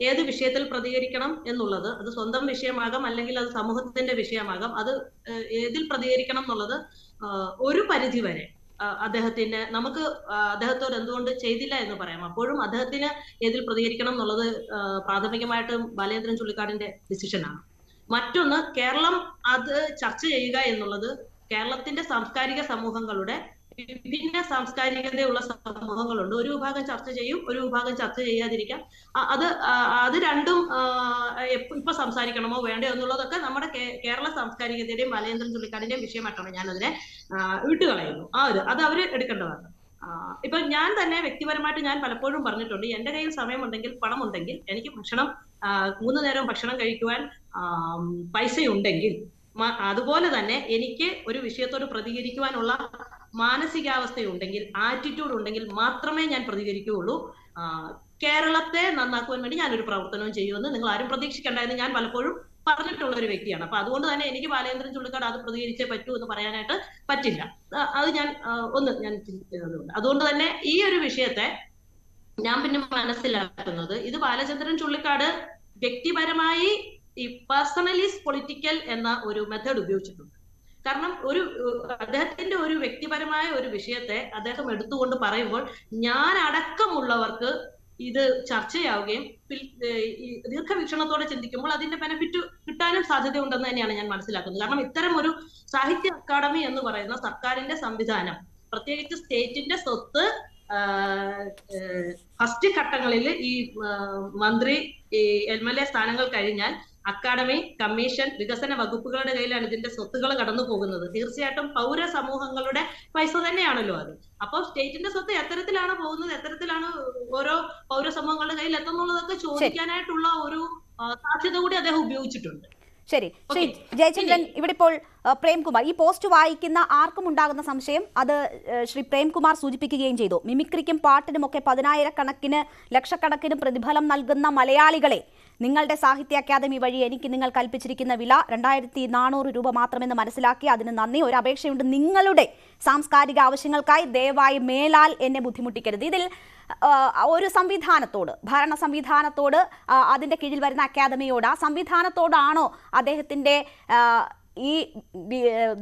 ഏത് വിഷയത്തിൽ പ്രതികരിക്കണം എന്നുള്ളത് അത് സ്വന്തം വിഷയമാകാം അല്ലെങ്കിൽ അത് സമൂഹത്തിന്റെ വിഷയമാകാം അത് ഏതിൽ പ്രതികരിക്കണം എന്നുള്ളത് ഒരു പരിധി വരെ അദ്ദേഹത്തിന് നമുക്ക് അദ്ദേഹത്തോട് എന്തുകൊണ്ട് ചെയ്തില്ല എന്ന് പറയാം. അപ്പോഴും അദ്ദേഹത്തിന് ഏതിൽ പ്രതികരിക്കണം എന്നുള്ളത് പ്രാഥമികമായിട്ട് ബാലചന്ദ്രൻ ചുള്ളിക്കാടിന്റെ ഡിസിഷനാണ് മറ്റൊന്ന് കേരളം അത് ചർച്ച ചെയ്യുക എന്നുള്ളത് കേരളത്തിന്റെ സാംസ്കാരിക സമൂഹങ്ങളുടെ വിഭിന്ന സാംസ്കാരികതയുള്ള സമൂഹങ്ങളുണ്ട്. ഒരു വിഭാഗം ചർച്ച ചെയ്യും ഒരു വിഭാഗം ചർച്ച ചെയ്യാതിരിക്കാം. അത് അത് രണ്ടും ഇപ്പൊ സംസാരിക്കണമോ വേണ്ടോ എന്നുള്ളതൊക്കെ നമ്മുടെ കേരള സാംസ്കാരികതയുടെയും മലയന്ദ്രൻ ചുള്ളിക്കാടിന്റെയും വിഷയമായിട്ടാണ് ഞാൻ അതിനെ വിട്ടുകളയുന്നു ആ ഒരു അത് അവർ എടുക്കേണ്ടതാണ്. ഇപ്പൊ ഞാൻ തന്നെ വ്യക്തിപരമായിട്ട് ഞാൻ പലപ്പോഴും പറഞ്ഞിട്ടുണ്ട് എന്റെ കയ്യിൽ സമയമുണ്ടെങ്കിൽ പണമുണ്ടെങ്കിൽ എനിക്ക് ഭക്ഷണം മൂന്ന് നേരം ഭക്ഷണം കഴിക്കുവാൻ പൈസയുണ്ടെങ്കിൽ അതുപോലെ തന്നെ എനിക്ക് ഒരു വിഷയത്തോട് പ്രതികരിക്കുവാനുള്ള മാനസികാവസ്ഥയുണ്ടെങ്കിൽ ആറ്റിറ്റ്യൂഡ് ഉണ്ടെങ്കിൽ മാത്രമേ ഞാൻ പ്രതികരിക്കുകയുള്ളൂ. കേരളത്തെ നന്നാക്കുവാൻ വേണ്ടി ഞാനൊരു പ്രവർത്തനവും ചെയ്യുമെന്ന് നിങ്ങൾ ആരും പ്രതീക്ഷിക്കണ്ടായിരുന്നു ഞാൻ പലപ്പോഴും പറഞ്ഞിട്ടുള്ള ഒരു വ്യക്തിയാണ്. അപ്പൊ അതുകൊണ്ട് തന്നെ എനിക്ക് ബാലേന്ദ്രൻ ചുള്ളിക്കാട് അത് പ്രതികരിച്ചേ പറ്റൂ എന്ന് പറയാനായിട്ട് പറ്റില്ല. അത് ഞാൻ ഒന്ന് ഞാൻ ചിന്തിക്കുന്നതുകൊണ്ട് അതുകൊണ്ട് തന്നെ ഈ ഒരു വിഷയത്തെ ഞാൻ പിന്നെ മനസ്സിലാക്കുന്നത് ഇത് ബാലചന്ദ്രൻ ചുള്ളിക്കാട് വ്യക്തിപരമായി ഈ പേഴ്സണലിസ്റ്റ് പൊളിറ്റിക്കൽ എന്ന ഒരു മെത്തേഡ് ഉപയോഗിച്ചിട്ടുണ്ട്. കാരണം ഒരു അദ്ദേഹത്തിന്റെ ഒരു വ്യക്തിപരമായ ഒരു വിഷയത്തെ അദ്ദേഹം എടുത്തുകൊണ്ട് പറയുമ്പോൾ ഞാൻ അടക്കമുള്ളവർക്ക് ഇത് ചർച്ചയാവുകയും ദീർഘവീക്ഷണത്തോടെ ചിന്തിക്കുമ്പോൾ അതിന്റെ ബെനിഫിറ്റ് കിട്ടാനും സാധ്യതയുണ്ടെന്ന് തന്നെയാണ് ഞാൻ മനസ്സിലാക്കുന്നത്. കാരണം ഇത്തരം ഒരു സാഹിത്യ അക്കാദമി എന്ന് പറയുന്ന സർക്കാരിന്റെ സംവിധാനം പ്രത്യേകിച്ച് സ്റ്റേറ്റിന്റെ സ്വത്ത് ഫസ്റ്റ് ഘട്ടങ്ങളിൽ ഈ മന്ത്രി ഈ എം എൽ എ സ്ഥാനങ്ങൾ കഴിഞ്ഞാൽ അക്കാദമി കമ്മീഷൻ വികസന വകുപ്പുകളുടെ കയ്യിലാണ് ഇതിന്റെ സ്വത്തുകൾ കടന്നു പോകുന്നത്. തീർച്ചയായിട്ടും പൗര സമൂഹങ്ങളുടെ പൈസ തന്നെയാണല്ലോ അത്. അപ്പൊ സ്റ്റേറ്റിന്റെ സ്വത്ത് എത്തരത്തിലാണ് പോകുന്നത്? എത്തരത്തിലാണ് ഓരോ പൗര സമൂഹങ്ങളുടെ കയ്യിൽ എത്തുന്നുള്ളതൊക്കെ ചോദിക്കാനായിട്ടുള്ള ഒരു സാധ്യത കൂടി അദ്ദേഹം ഉപയോഗിച്ചിട്ടുണ്ട്. ശരി. ശ്രീ ജയചന്ദ്രൻ ഇവിടെ ഇപ്പോൾ പ്രേംകുമാർ. ഈ പോസ്റ്റ് വായിക്കുന്ന ആർക്കും ഉണ്ടാകുന്ന സംശയം അത് ശ്രീ പ്രേംകുമാർ സൂചിപ്പിക്കുകയും ചെയ്തു. മിമിക്രിക്കും പാട്ടിനും ഒക്കെ പതിനായിരക്കണക്കിന് ലക്ഷക്കണക്കിന് പ്രതിഫലം നൽകുന്ന മലയാളികളെ നിങ്ങളുടെ സാഹിത്യ അക്കാദമി വഴി എനിക്ക് നിങ്ങൾ കൽപ്പിച്ചിരിക്കുന്ന വില രണ്ടായിരത്തി നാനൂറ് രൂപ മാത്രമെന്ന് മനസ്സിലാക്കി അതിന് നന്ദി. ഒരു അപേക്ഷയുണ്ട് നിങ്ങളുടെ സാംസ്കാരിക ആവശ്യങ്ങൾക്കായി ദയവായി മേലാൽ എന്നെ ബുദ്ധിമുട്ടിക്കരുത്. ഇതിൽ ഒരു സംവിധാനത്തോട് ഭരണ സംവിധാനത്തോട് അതിന്റെ അതിന്റെ കീഴിൽ വരുന്ന അക്കാദമിയോട് ആ സംവിധാനത്തോടാണോ അദ്ദേഹത്തിന്റെ ഈ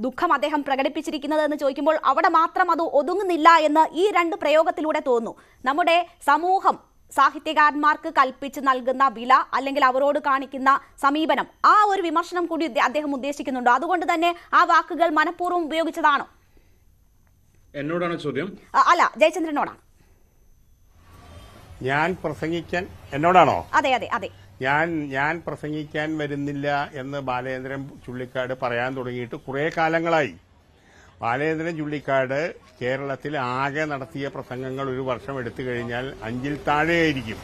ദുഃഖം അദ്ദേഹം പ്രകടിപ്പിച്ചിരിക്കുന്നത് എന്ന് ചോദിക്കുമ്പോൾ അവിടെ മാത്രം അത് ഒതുങ്ങുന്നില്ല എന്ന് ഈ രണ്ട് പ്രയോഗത്തിലൂടെ തോന്നുന്നു. നമ്മുടെ സമൂഹം സാഹിത്യകാരന്മാർക്ക് കൽപ്പിച്ച് നൽകുന്ന വില അല്ലെങ്കിൽ അവരോട് കാണിക്കുന്ന സമീപനം ആ ഒരു വിമർശനം കൂടി അദ്ദേഹം ഉദ്ദേശിക്കുന്നുണ്ടോ. അതുകൊണ്ട് തന്നെ ആ വാക്കുകൾ മനഃപൂർവം ഉപയോഗിച്ചതാണോ? എന്നോടാണ് ചോദ്യം. അല്ല ജയചന്ദ്രനോടാണ്. ഞാൻ പ്രസംഗിക്കാൻ എന്നോടാണോ? അതെ അതെ അതെ. ഞാൻ ഞാൻ പ്രസംഗിക്കാൻ വരുന്നില്ല എന്ന് ബാലേന്ദ്രൻ ചുള്ളിക്കാട് പറയാൻ തുടങ്ങിയിട്ട് കുറേ കാലങ്ങളായി. ബാലേന്ദ്രൻ ചുള്ളിക്കാട് കേരളത്തിൽ ആകെ നടത്തിയ പ്രസംഗങ്ങൾ ഒരു വർഷം എടുത്തു കഴിഞ്ഞാൽ അഞ്ചിൽ താഴെയായിരിക്കും.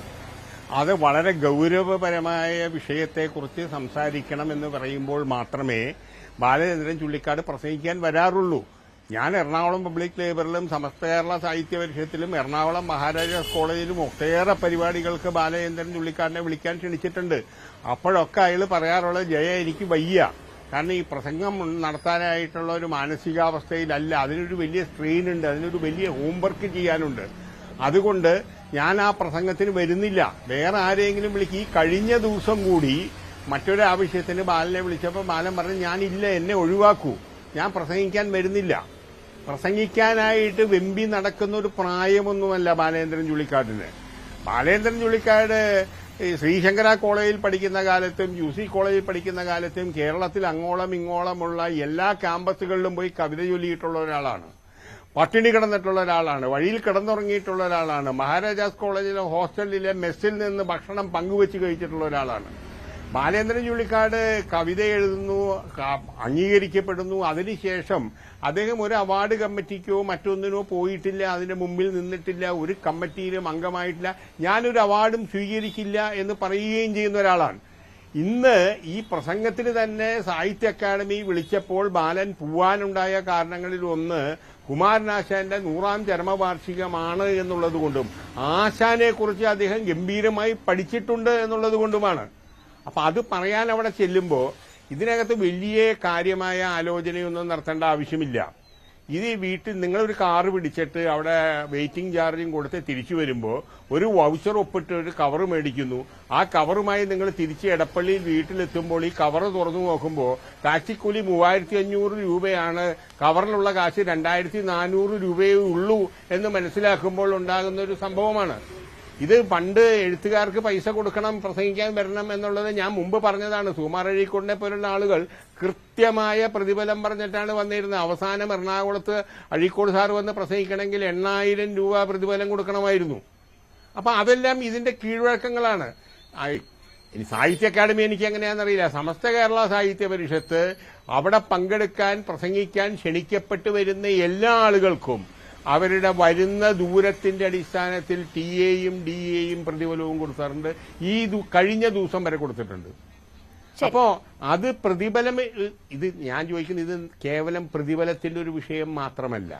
അത് വളരെ ഗൗരവപരമായ വിഷയത്തെക്കുറിച്ച് സംസാരിക്കണം എന്ന് പറയുമ്പോൾ മാത്രമേ ബാലചന്ദ്രൻ ചുള്ളിക്കാട് പ്രസംഗിക്കാൻ വരാറുള്ളൂ. ഞാൻ എറണാകുളം പബ്ലിക് ലൈബ്രറിയിലും സമസ്ത കേരള സാഹിത്യ പരിഷത്തിലും എറണാകുളം മഹാരാജാസ് കോളേജിലും ഒട്ടേറെ പരിപാടികൾക്ക് ബാലചന്ദ്രൻ ചുള്ളിക്കാരനെ വിളിക്കാൻ ക്ഷണിച്ചിട്ടുണ്ട്. അപ്പോഴൊക്കെ അയാൾ പറയാറുള്ളത് ജയ എനിക്ക് വയ്യ. കാരണം ഈ പ്രസംഗം നടത്താനായിട്ടുള്ള ഒരു മാനസികാവസ്ഥയിലല്ല. അതിനൊരു വലിയ സ്ട്രെയിൻ ഉണ്ട്. അതിനൊരു വലിയ ഹോംവർക്ക് ചെയ്യാനുണ്ട്. അതുകൊണ്ട് ഞാൻ ആ പ്രസംഗത്തിന് വരുന്നില്ല. വേറെ ആരെങ്കിലും വിളിക്കും. ഈ കഴിഞ്ഞ ദിവസം കൂടി മറ്റൊരു ആവശ്യത്തിന് ബാലനെ വിളിച്ചപ്പോൾ ബാലൻ പറഞ്ഞു ഞാനില്ല എന്നെ ഒഴിവാക്കൂ. ഞാൻ പ്രസംഗിക്കാൻ വരുന്നില്ല. പ്രസംഗിക്കാനായിട്ട് വെമ്പി നടക്കുന്ന ഒരു പ്രായമൊന്നുമല്ല ബാലേന്ദ്രൻ ചുള്ളിക്കാടിന് ബാലേന്ദ്രൻ ചുള്ളിക്കാട് ശ്രീശങ്കര കോളേജിൽ പഠിക്കുന്ന കാലത്തും യു സി കോളേജിൽ പഠിക്കുന്ന കാലത്തും കേരളത്തിൽ അങ്ങോളം ഇങ്ങോളമുള്ള എല്ലാ ക്യാമ്പസുകളിലും പോയി കവിത ചൊല്ലിയിട്ടുള്ള ഒരാളാണ്. പട്ടിണി കിടന്നിട്ടുള്ള ഒരാളാണ്. വഴിയിൽ കിടന്നുറങ്ങിയിട്ടുള്ള ഒരാളാണ്. മഹാരാജാസ് കോളേജിലെ ഹോസ്റ്റലിലെ മെസ്സിൽ നിന്ന് ഭക്ഷണം പങ്കുവെച്ച് കഴിച്ചിട്ടുള്ള ഒരാളാണ്. ബാലേന്ദ്രൻ ചുള്ളിക്കാട് കവിത എഴുതുന്നു അംഗീകരിക്കപ്പെടുന്നു. അതിനുശേഷം അദ്ദേഹം ഒരു അവാർഡ് കമ്മിറ്റിക്കോ മറ്റൊന്നിനോ പോയിട്ടില്ല അതിന്റെ മുമ്പിൽ നിന്നിട്ടില്ല ഒരു കമ്മിറ്റിയിലും അംഗമായിട്ടില്ല. ഞാനൊരു അവാർഡും സ്വീകരിക്കില്ല എന്ന് പറയുകയും ചെയ്യുന്ന ഒരാളാണ്. ഇന്ന് ഈ പ്രസംഗത്തിന് തന്നെ സാഹിത്യ അക്കാദമി വിളിച്ചപ്പോൾ ബാലൻ പോവാനുണ്ടായ കാരണങ്ങളിൽ ഒന്ന് കുമാരനാശാന്റെ നൂറാം ചരമവാർഷികമാണ് എന്നുള്ളത് കൊണ്ടും ആശാനെ കുറിച്ച് അദ്ദേഹം ഗംഭീരമായി പഠിച്ചിട്ടുണ്ട് എന്നുള്ളത് കൊണ്ടുമാണ് അപ്പൊ അത് പറയാൻ അവിടെ ചെല്ലുമ്പോൾ ഇതിനകത്ത് വലിയ കാര്യമായ ആലോചനയൊന്നും നടത്തേണ്ട ആവശ്യമില്ല. ഇത് വീട്ടിൽ നിങ്ങളൊരു കാറ് പിടിച്ചിട്ട് അവിടെ വെയിറ്റിംഗ് ചാർജും കൊടുത്ത് തിരിച്ചു വരുമ്പോൾ ഒരു വൗച്ചർ ഒപ്പിട്ട് ഒരു കവർ മേടിക്കുന്നു. ആ കവറുമായി നിങ്ങൾ തിരിച്ച് എടപ്പള്ളിയിൽ വീട്ടിലെത്തുമ്പോൾ ഈ കവർ തുറന്നു നോക്കുമ്പോൾ ടാക്സിക്കൂലി മൂവായിരത്തി അഞ്ഞൂറ് രൂപയാണ്. കവറിലുള്ള കാശ് രണ്ടായിരത്തി നാനൂറ് രൂപയേ ഉള്ളൂ എന്ന് മനസ്സിലാക്കുമ്പോൾ ഉണ്ടാകുന്ന ഒരു സംഭവമാണ്. ഇത് പണ്ട് എഴുത്തുകാർക്ക് പൈസ കൊടുക്കണം പ്രസംഗിക്കാൻ വരണം എന്നുള്ളത് ഞാൻ മുമ്പ് പറഞ്ഞതാണ്. സുമാർ അഴീക്കോടിനെ പോലുള്ള ആളുകൾ കൃത്യമായ പ്രതിഫലം പറഞ്ഞിട്ടാണ് വന്നിരുന്നത്. അവസാനം എറണാകുളത്ത് അഴീക്കോട് സാർ വന്ന് പ്രസംഗിക്കണമെങ്കിൽ എണ്ണായിരം രൂപ പ്രതിഫലം കൊടുക്കണമായിരുന്നു. അപ്പൊ അതെല്ലാം ഇതിന്റെ കീഴ്വഴക്കങ്ങളാണ്. ഇനി സാഹിത്യ അക്കാദമി എനിക്ക് എങ്ങനെയാണെന്നറിയില്ല. സമസ്ത കേരള സാഹിത്യ പരിഷത്ത് അവിടെ പങ്കെടുക്കാൻ പ്രസംഗിക്കാൻ ക്ഷണിക്കപ്പെട്ടു വരുന്ന എല്ലാ ആളുകൾക്കും അവരുടെ വരുന്ന ദൂരത്തിന്റെ അടിസ്ഥാനത്തിൽ ടി എയും ഡി എയും പ്രതിഫലവും കൊടുത്തിട്ടുണ്ട് ഈ കഴിഞ്ഞ ദിവസം വരെ കൊടുത്തിട്ടുണ്ട്. അപ്പോ അത് പ്രതിഫലം ഇത് ഞാൻ ചോദിക്കുന്നത് ഇത് കേവലം പ്രതിഫലത്തിന്റെ ഒരു വിഷയം മാത്രമല്ല.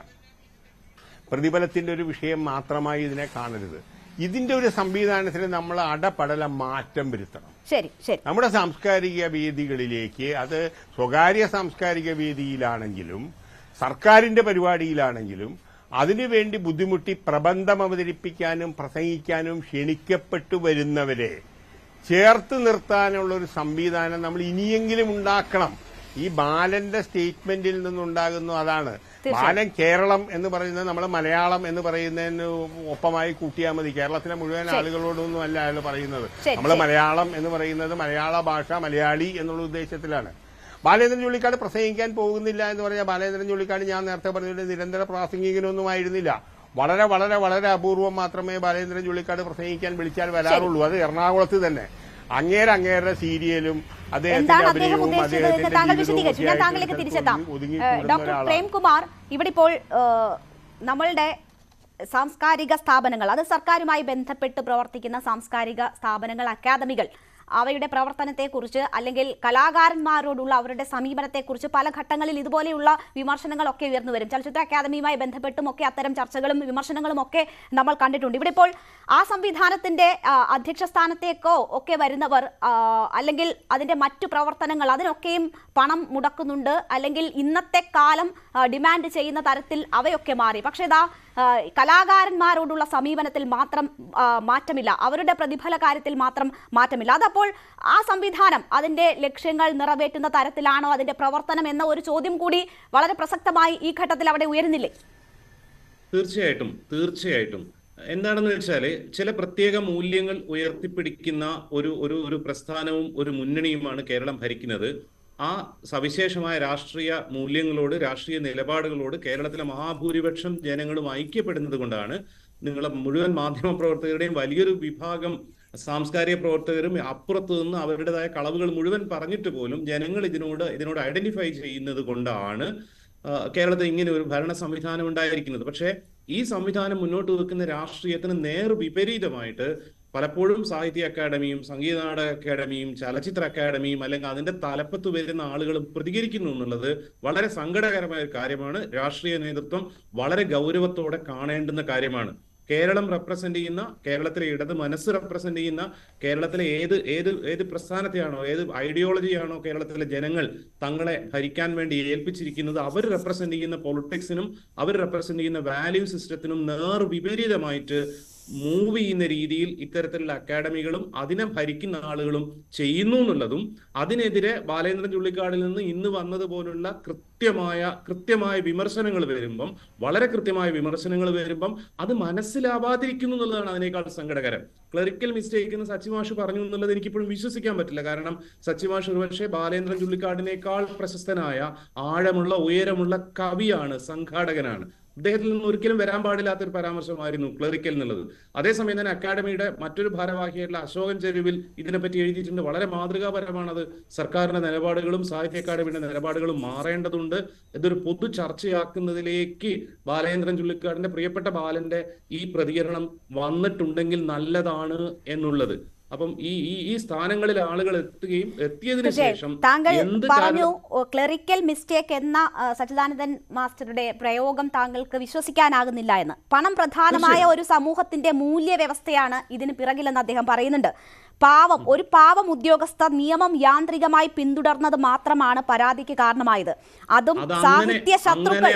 പ്രതിഫലത്തിന്റെ ഒരു വിഷയം മാത്രമായി ഇതിനെ കാണരുത്. ഇതിന്റെ ഒരു സംവിധാനത്തിൽ നമ്മൾ അടപടല മാറ്റം വരുത്തണം. ശരി ശരി. നമ്മുടെ സാംസ്കാരിക വേദികളിലേക്ക് അത് സ്വകാര്യ സാംസ്കാരിക വേദിയിലാണെങ്കിലും സർക്കാരിന്റെ പരിപാടിയിലാണെങ്കിലും അതിനുവേണ്ടി ബുദ്ധിമുട്ടി പ്രബന്ധം അവതരിപ്പിക്കാനും പ്രസംഗിക്കാനും ക്ഷണിക്കപ്പെട്ടു വരുന്നവരെ ചേർത്ത് നിർത്താനുള്ള ഒരു സംവിധാനം നമ്മൾ ഇനിയെങ്കിലും ഉണ്ടാക്കണം. ഈ ബാലന്റെ സ്റ്റേറ്റ്മെന്റിൽ നിന്നുണ്ടാകുന്നു അതാണ്. ബാലൻ കേരളം എന്ന് പറയുന്നത് നമ്മൾ മലയാളം എന്ന് പറയുന്നതിന് ഒപ്പമായി കൂട്ടിയാൽ മതി. കേരളത്തിലെ മുഴുവൻ ആളുകളോടൊന്നും അല്ല അയാൾ പറയുന്നത്. നമ്മൾ മലയാളം എന്ന് പറയുന്നത് മലയാള ഭാഷ മലയാളി എന്നുള്ള ഉദ്ദേശത്തിലാണ്. ബാലേന്ദ്രൻ ചുള്ളിക്കാട് പ്രസംഗിക്കാൻ പോകുന്നില്ല എന്ന് പറഞ്ഞാൽ ബാലേന്ദ്രൻ ചുള്ളിക്കാട് ഞാൻ നേരത്തെ പറഞ്ഞിട്ട് നിരന്തര പ്രാസംഗികനൊന്നും ആയിരുന്നില്ല വളരെ വളരെ വളരെ അപൂർവം മാത്രമേ ബാലേന്ദ്രൻ ചുള്ളിക്കാട് പ്രസംഗിക്കാൻ വിളിച്ചാൽ വരാറുള്ളൂ. അത് എറണാകുളത്ത് തന്നെ. അങ്ങേര അങ്ങേരുടെ സീരിയലും എന്താണ് അദ്ദേഹം ഉദ്ദേശിച്ചത്? എന്ന് താങ്കൾ വിശദീകരിച്ചു. ഞാൻ താങ്കളിലേക്ക് തിരിച്ചെത്താം. ഡോക്ടർ. പ്രേംകുമാർ ഇവിടെ ഇപ്പോൾ നമ്മളുടെ സാംസ്കാരിക സ്ഥാപനങ്ങൾ അത് സർക്കാരുമായി ബന്ധപ്പെട്ട് പ്രവർത്തിക്കുന്ന സാംസ്കാരിക സ്ഥാപനങ്ങൾ അക്കാദമികൾ അവയുടെ പ്രവർത്തനത്തെക്കുറിച്ച് അല്ലെങ്കിൽ കലാകാരന്മാരോടുള്ള അവരുടെ സമീപനത്തെക്കുറിച്ച് പല ഘട്ടങ്ങളിൽ ഇതുപോലെയുള്ള വിമർശനങ്ങളൊക്കെ ഉയർന്നു വരും. ചലച്ചിത്ര അക്കാദമിയുമായി ബന്ധപ്പെട്ടും ഒക്കെ അത്തരം ചർച്ചകളും വിമർശനങ്ങളും ഒക്കെ നമ്മൾ കണ്ടിട്ടുണ്ട്. ഇവിടെ ഇപ്പോൾ ആ സംവിധാനത്തിന്റെ ആ, അധ്യക്ഷ സ്ഥാനത്തേക്കോ ഒക്കെ വരുന്നവർ അല്ലെങ്കിൽ അതിന്റെ മറ്റു പ്രവർത്തനങ്ങൾ അതിനൊക്കെയും പണം മുടക്കുന്നുണ്ട്. അല്ലെങ്കിൽ ഇന്നത്തെ കാലം ഡിമാൻഡ് ചെയ്യുന്ന തരത്തിൽ അവയൊക്കെ മാറി. പക്ഷേ ഇതാ കലാകാരന്മാരോടുള്ള സമീപനത്തിൽ മാത്രം മാറ്റമില്ല. അവരുടെ പ്രതിഫല കാര്യത്തിൽ മാത്രം മാറ്റമില്ല. അതപ്പോൾ ആ സംവിധാനം അതിന്റെ ലക്ഷ്യങ്ങൾ നിറവേറ്റുന്ന തരത്തിലാണോ അതിന്റെ പ്രവർത്തനം എന്ന ഒരു ചോദ്യം കൂടി വളരെ പ്രസക്തമായി ഈ ഘട്ടത്തിൽ അവിടെ ഉയരുന്നില്ലേ? തീർച്ചയായിട്ടും തീർച്ചയായിട്ടും. എന്താണെന്ന് വെച്ചാൽ ചില പ്രത്യേക മൂല്യങ്ങൾ ഉയർത്തിപ്പിടിക്കുന്ന ഒരു ഒരു ഒരു പ്രസ്ഥാനവും ഒരു മുന്നണിയുമാണ് കേരളം ഭരിക്കുന്നത്. ആ സവിശേഷമായ രാഷ്ട്രീയ മൂല്യങ്ങളോട് രാഷ്ട്രീയ നിലപാടുകളോട് കേരളത്തിലെ മഹാഭൂരിപക്ഷം ജനങ്ങളും ഐക്യപ്പെടുന്നത് കൊണ്ടാണ് നിങ്ങളെ മുഴുവൻ മാധ്യമ പ്രവർത്തകരുടെയും വലിയൊരു വിഭാഗം സാംസ്കാരിക പ്രവർത്തകരും അപ്പുറത്തു നിന്ന് അവരുടേതായ കളവുകൾ മുഴുവൻ പറഞ്ഞിട്ട് പോലും ജനങ്ങൾ ഇതിനോട് ഇതിനോട് ഐഡന്റിഫൈ ചെയ്യുന്നത് കൊണ്ടാണ് കേരളത്തിൽ ഇങ്ങനെ ഒരു ഭരണ സംവിധാനം ഉണ്ടായിരിക്കുന്നത്. പക്ഷേ ഈ സംവിധാനം മുന്നോട്ട് വെക്കുന്ന രാഷ്ട്രീയത്തിന് നേർ വിപരീതമായിട്ട് പലപ്പോഴും സാഹിത്യ അക്കാദമിയും സംഗീത നാടക അക്കാദമിയും ചലച്ചിത്ര അക്കാദമിയും അല്ലെങ്കിൽ അതിന്റെ തലപ്പത്ത് വരുന്ന ആളുകളും പ്രതികരിക്കുന്നു എന്നുള്ളത് വളരെ സങ്കടകരമായ ഒരു കാര്യമാണ്. രാഷ്ട്രീയ നേതൃത്വം വളരെ ഗൗരവത്തോടെ കാണേണ്ടുന്ന കാര്യമാണ്. കേരളം റെപ്രസെന്റ് ചെയ്യുന്ന കേരളത്തിലെ ഇടത് മനസ്സ് റെപ്രസെന്റ് ചെയ്യുന്ന കേരളത്തിലെ ഏത് ഏത് ഏത് പ്രസ്ഥാനത്തെയാണോ ഏത് ഐഡിയോളജിയാണോ കേരളത്തിലെ ജനങ്ങൾ തങ്ങളെ ഭരിക്കാൻ വേണ്ടി ഏൽപ്പിച്ചിരിക്കുന്നത് അവർ റെപ്രസെന്റ് ചെയ്യുന്ന പൊളിറ്റിക്സിനും അവർ റെപ്രസെന്റ് ചെയ്യുന്ന വാല്യൂ സിസ്റ്റത്തിനും നേർ വിപരീതമായിട്ട് മൂവ് ചെയ്യുന്ന രീതിയിൽ ഇത്തരത്തിലുള്ള അക്കാഡമികളും അതിനെ ഭരിക്കുന്ന ആളുകളും ചെയ്യുന്നു എന്നുള്ളതും അതിനെതിരെ ബാലേന്ദ്രൻ ചുള്ളിക്കാടിൽ നിന്ന് ഇന്ന് വന്നതുപോലുള്ള കൃത്യമായ കൃത്യമായ വിമർശനങ്ങൾ വരുമ്പം വളരെ കൃത്യമായ വിമർശനങ്ങൾ വരുമ്പം അത് മനസ്സിലാവാതിരിക്കുന്നു എന്നുള്ളതാണ് അതിനേക്കാൾ സങ്കടകരം. ക്ലറിക്കൽ മിസ്റ്റേക്ക് എന്ന് സച്ചിമാഷ് പറഞ്ഞു എന്നുള്ളത് എനിക്കിപ്പോഴും വിശ്വസിക്കാൻ പറ്റില്ല. കാരണം സച്ചിമാഷ് ഒരുപക്ഷെ ബാലേന്ദ്രൻ ചുള്ളിക്കാടിനേക്കാൾ പ്രശസ്തനായ ആഴമുള്ള ഉയരമുള്ള കവിയാണ് സംഘാടകനാണ്. അദ്ദേഹത്തിൽ നിന്ന് ഒരിക്കലും വരാൻ പാടില്ലാത്ത ഒരു പരാമർശമായിരുന്നു ക്ലറിക്കൽ എന്നുള്ളത്. അതേസമയം തന്നെ അക്കാഡമിയുടെ മറ്റൊരു ഭാരവാഹിയായിട്ടുള്ള അശോകൻ ചെരുവിൽ ഇതിനെപ്പറ്റി എഴുതിയിട്ടുണ്ട്. വളരെ മാതൃകാപരമാണത്. സർക്കാരിന്റെ നിലപാടുകളും സാഹിത്യ അക്കാദമിയുടെ നിലപാടുകളും മാറേണ്ടതുണ്ട്. ഇതൊരു പൊതു ചർച്ചയാക്കുന്നതിലേക്ക് ബാലേന്ദ്രൻ ചുള്ളിക്കാടിന്റെ പ്രിയപ്പെട്ട ബാലന്റെ ഈ പ്രതികരണം വന്നിട്ടുണ്ടെങ്കിൽ നല്ലതാണ് എന്നുള്ളത്. അപ്പം ഈ ഈ ഈ സ്ഥാനങ്ങളിൽ ആളുകൾ എത്തുകയും എത്തിയതിനു ശേഷം താങ്കൾ പറഞ്ഞു ക്ലറിക്കൽ മിസ്റ്റേക്ക് എന്ന സച്ചിദാനന്ദൻ മാസ്റ്ററുടെ പ്രയോഗം താങ്കൾക്ക് വിശ്വസിക്കാനാകുന്നില്ല എന്ന്. പണം പ്രധാനമായ ഒരു സമൂഹത്തിന്റെ മൂല്യവ്യവസ്ഥയാണ് ഇതിന് പിറകിലെന്ന് അദ്ദേഹം പറയുന്നുണ്ട്. പാവം ഒരു പാവം ഉദ്യോഗസ്ഥ നിയമം യാന്ത്രികമായി പിന്തുടർന്നത് മാത്രമാണ് പരാതിക്ക് കാരണമായത്. അതും സാഹിത്യ ശത്രുക്കൾ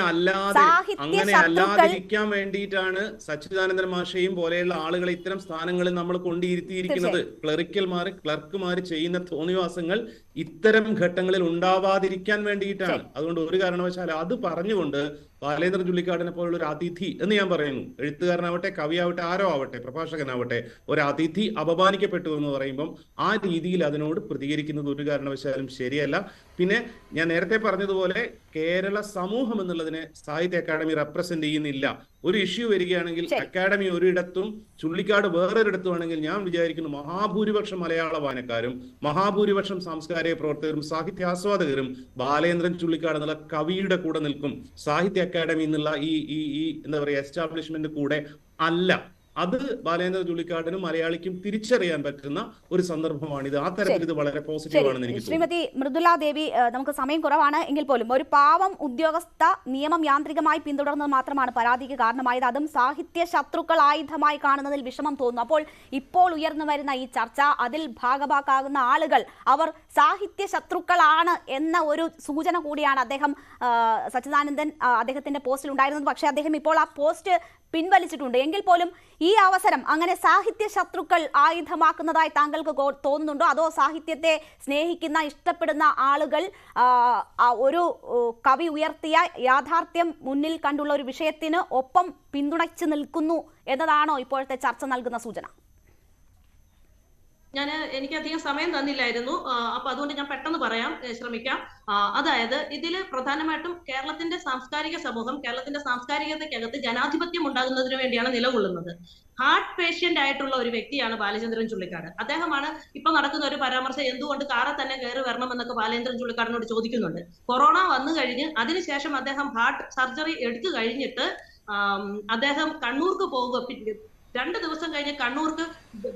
സാഹിത്യ ശത്രുക്കൾ വേണ്ടിയിട്ടാണ് സച്ചിദാനന്ദൻ മാഷയും പോലെയുള്ള ആളുകളെ ഇത്തരം സ്ഥാനങ്ങളിൽ നമ്മൾ കൊണ്ടിരുത്തിയിരിക്കുന്നത്. ക്ലറിക്കൽമാർ ക്ലർക്കുമാർ ചെയ്യുന്ന തോന്നിവാസങ്ങൾ ഇത്തരം ഘട്ടങ്ങളിൽ ഉണ്ടാവാതിരിക്കാൻ വേണ്ടിയിട്ടാണ്. അതുകൊണ്ട് ഒരു കാരണവശാലും അത് പറഞ്ഞുകൊണ്ട് ബാലേന്ദ്രൻ ചുള്ളിക്കാടിനെ പോലുള്ള ഒരു അതിഥി എന്ന് ഞാൻ പറയുന്നു. എഴുത്തുകാരനാവട്ടെ കവിയാവട്ടെ ആരോ ആവട്ടെ പ്രഭാഷകനാവട്ടെ ഒരു അതിഥി അപമാനിക്കപ്പെട്ടു എന്ന് പറയുമ്പം ആ രീതിയിൽ അതിനോട് പ്രതികരിക്കുന്നത് ഒരു കാരണവശാലും ശരിയല്ല. പിന്നെ ഞാൻ നേരത്തെ പറഞ്ഞതുപോലെ കേരള സമൂഹം എന്നുള്ളതിനെ സാഹിത്യ അക്കാദമി റെപ്രസെന്റ് ചെയ്യുന്നില്ല. ഒരു ഇഷ്യൂ വരികയാണെങ്കിൽ അക്കാദമി ഒരിടത്തും ചുള്ളിക്കാട് വേറൊരിടത്തും ആണെങ്കിൽ ഞാൻ വിചാരിക്കുന്നു മഹാഭൂരിപക്ഷം മലയാള വായനക്കാരും മഹാഭൂരിപക്ഷം സാംസ്കാരിക പ്രവർത്തകരും സാഹിത്യ ആസ്വാദകരും ബാലേന്ദ്രൻ ചുള്ളിക്കാട് എന്നുള്ള കവിയുടെ കൂടെ നിൽക്കും. സാഹിത്യ അക്കാദമി എന്നുള്ള ഈ ഈ ഈ എന്താ പറയുക എസ്റ്റാബ്ലിഷ്മെന്റ് കൂടെ അല്ല. അത് ബാലേന്ദ്ര ചുള്ളിക്കാടിനും മലയാളിക്കും തിരിച്ചറിയാൻ പറ്റുന്ന ഒരു സന്ദർഭമാണിത്. ആ തരത്തിൽ ഇത് വളരെ പോസിറ്റീവ് ആണെന്ന് എനിക്ക് ശ്രീമതി മൃദുല ദേവി നമുക്ക് സമയം കുറവാണ്. എങ്കിൽ പോലും ഒരു പാവം ഉദ്യോഗസ്ഥ നിയമം യാന്ത്രികമായി പിന്തുടർന്നത് മാത്രമാണ് പരാതിക്ക് കാരണമായത്. അതും സാഹിത്യ ശത്രുക്കൾ ആയുധമായി കാണുന്നതിൽ വിഷമം തോന്നുന്നു. അപ്പോൾ ഇപ്പോൾ ഉയർന്നു വരുന്ന ഈ ചർച്ച അതിൽ ഭാഗഭാക്കാകുന്ന ആളുകൾ അവർ സാഹിത്യ ശത്രുക്കളാണ് എന്ന ഒരു സൂചന കൂടിയാണ് അദ്ദേഹം സച്ചിദാനന്ദൻ അദ്ദേഹത്തിന്റെ പോസ്റ്റിൽ ഉണ്ടായിരുന്നത്. പക്ഷേ അദ്ദേഹം ഇപ്പോൾ ആ പോസ്റ്റ് പിൻവലിച്ചിട്ടുണ്ട്. എങ്കിൽ പോലും ഈ അവസരം അങ്ങനെ സാഹിത്യ ശത്രുക്കൾ ആയുധമാക്കുന്നതായി താങ്കൾക്ക് തോന്നുന്നുണ്ടോ? അതോ സാഹിത്യത്തെ സ്നേഹിക്കുന്ന ഇഷ്ടപ്പെടുന്ന ആളുകൾ ഒരു കവി ഉയർത്തിയ യാഥാർത്ഥ്യം മുന്നിൽ കണ്ടുള്ള ഒരു വിഷയത്തിന് ഒപ്പം പിന്തുണച്ചു നിൽക്കുന്നു എന്നതാണോ ഇപ്പോഴത്തെ ചർച്ച നൽകുന്ന സൂചന? ഞാൻ എനിക്ക് അധികം സമയം തന്നില്ലായിരുന്നു. അപ്പൊ അതുകൊണ്ട് ഞാൻ പെട്ടെന്ന് പറയാം ശ്രമിക്കാം. അതായത് ഇതിൽ പ്രധാനമായിട്ടും കേരളത്തിന്റെ സാംസ്കാരിക സമൂഹം കേരളത്തിന്റെ സാംസ്കാരികതയ്ക്കകത്ത് ജനാധിപത്യം ഉണ്ടാകുന്നതിന് വേണ്ടിയാണ് നിലകൊള്ളുന്നത്. ഹാർട്ട് പേഷ്യന്റ് ആയിട്ടുള്ള ഒരു വ്യക്തിയാണ് ബാലചന്ദ്രൻ ചുള്ളിക്കാട്. അദ്ദേഹമാണ് ഇപ്പൊ നടക്കുന്ന ഒരു പരാമർശം എന്തുകൊണ്ട് കാറെ തന്നെ കയറി വരണം എന്നൊക്കെ ബാലചന്ദ്രൻ ചുള്ളിക്കാടിനോട് ചോദിക്കുന്നുണ്ട്. കൊറോണ വന്നു കഴിഞ്ഞ് അതിനുശേഷം അദ്ദേഹം ഹാർട്ട് സർജറി എടുത്തു കഴിഞ്ഞിട്ട് അദ്ദേഹം കണ്ണൂർക്ക് പോവുക രണ്ട് ദിവസം കഴിഞ്ഞ് കണ്ണൂർക്ക്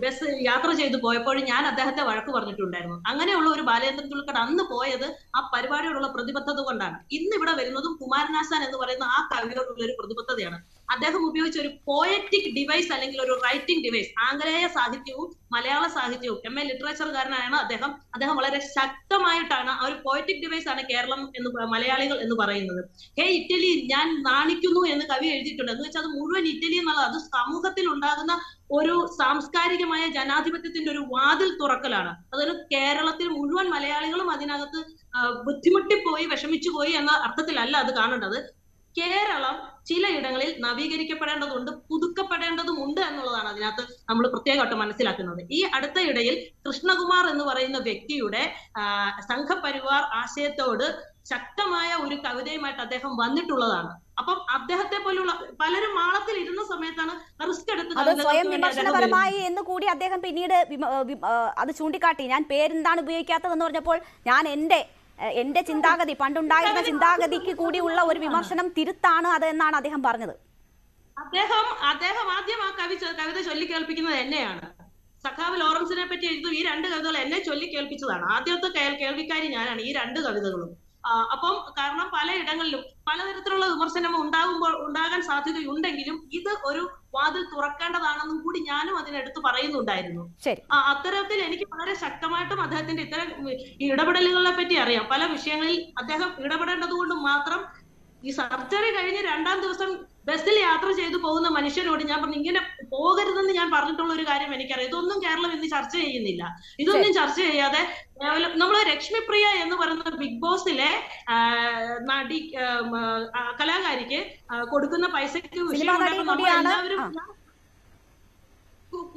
ബസ് യാത്ര ചെയ്തു പോയപ്പോൾ ഞാൻ അദ്ദേഹത്തെ വഴക്ക് പറഞ്ഞിട്ടുണ്ടായിരുന്നു. അങ്ങനെയുള്ള ഒരു ബാലേന്ദ്രൻ ചുള്ളിക്കട് അന്ന് പോയത് ആ പരിപാടിയോടുള്ള പ്രതിബദ്ധത കൊണ്ടാണ്. ഇന്ന് ഇവിടെ വരുന്നതും കുമാരനാശാൻ എന്ന് പറയുന്ന ആ കവിയോടുള്ള ഒരു പ്രതിബദ്ധതയാണ്. അദ്ദേഹം ഉപയോഗിച്ച ഒരു പോയറ്റിക് ഡിവൈസ് അല്ലെങ്കിൽ ഒരു റൈറ്റിംഗ് ഡിവൈസ് ആംഗലേയ സാഹിത്യവും മലയാള സാഹിത്യവും എം എ ലിറ്ററേച്ചറുകാരനാണ് അദ്ദേഹം. അദ്ദേഹം വളരെ ശക്തമായിട്ടാണ് ആ ഒരു പോയറ്റിക് ഡിവൈസ് ആണ് കേരളം എന്ന് മലയാളികൾ എന്ന് പറയുന്നത്. ഹേ ഇറ്റലി ഞാൻ നാണിക്കുന്നു എന്ന് കവി എഴുതിയിട്ടുണ്ട്. എന്ന് വെച്ചാൽ അത് മുഴുവൻ ഇറ്റലി എന്നുള്ളത് അത് സമൂഹത്തിൽ ഉണ്ടാകുന്ന ഒരു സാംസ്കാരികമായ ജനാധിപത്യത്തിന്റെ ഒരു വാതിൽ തുറക്കലാണ്. അതൊരു കേരളത്തിൽ മുഴുവൻ മലയാളികളും അതിനകത്ത് ബുദ്ധിമുട്ടിപ്പോയി വിഷമിച്ചു പോയി എന്ന അർത്ഥത്തിലല്ല അത് കാണേണ്ടത്. കേരളം ചിലയിടങ്ങളിൽ നവീകരിക്കപ്പെടേണ്ടതുണ്ട് പുതുക്കപ്പെടേണ്ടതുമുണ്ട് എന്നുള്ളതാണ് അതിനകത്ത് നമ്മൾ പ്രത്യേകമായിട്ട് മനസ്സിലാക്കുന്നത്. ഈ അടുത്ത ഇടയിൽ കൃഷ്ണകുമാർ എന്ന് പറയുന്ന വ്യക്തിയുടെ സംഘപരിവാർ ആശയത്തോട് ശക്തമായ ഒരു കവിതയുമായിട്ട് അദ്ദേഹം വന്നിട്ടുള്ളതാണ്. അപ്പം അദ്ദേഹത്തെ പോലുള്ള പലരും മാളത്തിൽ ഇരുന്ന സമയത്താണ് റിസ്ക് എടുത്ത് സ്വയം വിമർശനപരമായി എന്ന് കൂടി അദ്ദേഹം പിന്നീട് അത് ചൂണ്ടിക്കാട്ടി. ഞാൻ പേരെന്താണ് ഉപയോഗിക്കാത്തതെന്ന് പറഞ്ഞപ്പോൾ ഞാൻ എന്റെ എന്റെ ചിന്താഗതി പണ്ടുണ്ടായിരുന്ന ചിന്താഗതിക്ക് കൂടിയുള്ള ഒരു വിമർശനം തിരുത്താണ് അത് എന്നാണ് അദ്ദേഹം പറഞ്ഞത്. അദ്ദേഹം അദ്ദേഹം ആദ്യം ആ കവി കവിത ചൊല്ലി കേൾപ്പിക്കുന്നത് എന്നെയാണ്. സഖാവ് ലോറൻസിനെ പറ്റി എഴുതും ഈ രണ്ട് കവിതകൾ എന്നെ ചൊല്ലി കേൾപ്പിച്ചതാണ് ആദ്യത്തെ കേൾ- കേൾവിക്കാരി ഞാനാണ്. ഈ രണ്ട് കവിതകളും. അപ്പം കാരണം പലയിടങ്ങളിലും പലതരത്തിലുള്ള വിമർശനം ഉണ്ടാകുമ്പോൾ ഉണ്ടാകാൻ സാധ്യതയുണ്ടെങ്കിലും ഇത് ഒരു വാതിൽ തുറക്കേണ്ടതാണെന്നും കൂടി ഞാനും അതിനെടുത്ത് പറയുന്നുണ്ടായിരുന്നു. അത്തരത്തിൽ എനിക്ക് വളരെ ശക്തമായിട്ടും അദ്ദേഹത്തിന്റെ ഇത്തരം ഇടപെടലുകളെ പറ്റി അറിയാം. പല വിഷയങ്ങളിൽ അദ്ദേഹം ഇടപെടേണ്ടത് കൊണ്ട് മാത്രം ഈ സർജറി കഴിഞ്ഞ് രണ്ടാം ദിവസം ബസ്സിൽ യാത്ര ചെയ്തു പോകുന്ന മനുഷ്യനോട് ഞാൻ പറഞ്ഞു ഇങ്ങനെ പോകരുതെന്ന് ഞാൻ പറഞ്ഞിട്ടുള്ള ഒരു കാര്യം എനിക്കറിയാം. ഇതൊന്നും കേരളം ഇന്ന് ചർച്ച ചെയ്യുന്നില്ല. ഇതൊന്നും ചർച്ച ചെയ്യാതെ കേവലം നമ്മൾ ലക്ഷ്മിപ്രിയ എന്ന് പറയുന്ന ബിഗ് ബോസിലെ നടി കലാകാരിക്ക് കൊടുക്കുന്ന പൈസക്ക് നമ്മൾ എല്ലാവരും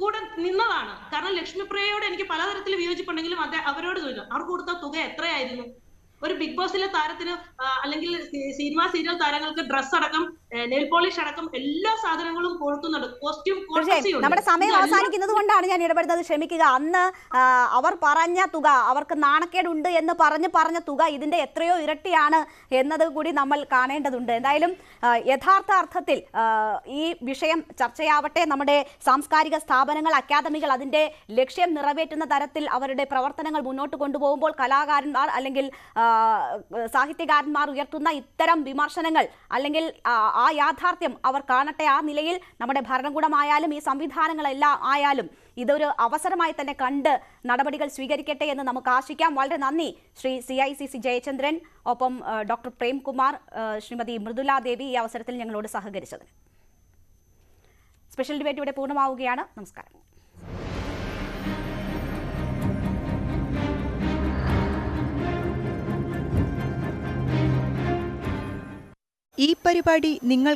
കൂടെ നിന്നതാണ്. കാരണം ലക്ഷ്മിപ്രിയയോട് എനിക്ക് പലതരത്തിൽ വിയോജിപ്പുണ്ടെങ്കിലും അത് അവരോട് ചോദിച്ചു അവർ കൊടുത്ത തുക എത്രയായിരുന്നു? ഒരു ബിഗ് ബോസിലെ താരത്തിന് അല്ലെങ്കിൽ സിനിമ സീരിയൽ താരങ്ങൾക്ക് ഡ്രസ് അടക്കം നെയിൽ പോളിഷ് അടക്കം എല്ലാ സാധനങ്ങളും കോസ്റ്റ്യൂം നമ്മുടെ സമയം അവസാനിക്കുന്നത് കൊണ്ടാണ് ഞാൻ ഇടപെടുന്നത്. ക്ഷമിക്കുക. അന്ന് അവർ പറഞ്ഞ തുക അവർക്ക് നാണക്കേടുണ്ട് എന്ന് പറഞ്ഞ് പറഞ്ഞ തുക ഇതിന്റെ എത്രയോ ഇരട്ടിയാണ് എന്നത് കൂടി നമ്മൾ കാണേണ്ടതുണ്ട്. എന്തായാലും യഥാർത്ഥ അർത്ഥത്തിൽ ഈ വിഷയം ചർച്ചയാവട്ടെ. നമ്മുടെ സാംസ്കാരിക സ്ഥാപനങ്ങൾ അക്കാദമികൾ അതിന്റെ ലക്ഷ്യം നിറവേറ്റുന്ന തരത്തിൽ അവരുടെ പ്രവർത്തനങ്ങൾ മുന്നോട്ട് കൊണ്ടുപോകുമ്പോൾ കലാകാരന്മാർ അല്ലെങ്കിൽ സാഹിത്യകാരന്മാർ ഉയർത്തുന്ന ഇത്തരം വിമർശനങ്ങൾ അല്ലെങ്കിൽ ആ, യാഥാർത്ഥ്യം അവർ കാണട്ടെ. ആ നിലയിൽ നമ്മുടെ ഭരണകൂടമായാലും ഈ സംവിധാനങ്ങളെല്ലാം ആയാലും ഇതൊരു അവസരമായി തന്നെ കണ്ട് നടപടികൾ സ്വീകരിക്കട്ടെ എന്ന് നമുക്ക് ആശിക്കാം. വളരെ നന്ദി Shri C I C C Jayachandran ഒപ്പം ഡോക്ടർ പ്രേംകുമാർ ശ്രീമതി മൃദുല ദേവി ഈ അവസരത്തിൽ ഞങ്ങളോട് സഹകരിച്ചത് സ്പെഷ്യൽ ഡിബേറ്റ് ഇവിടെ പൂർണമാവുകയാണ്. നമസ്കാരം. ഈ പരിപാടി നിങ്ങൾ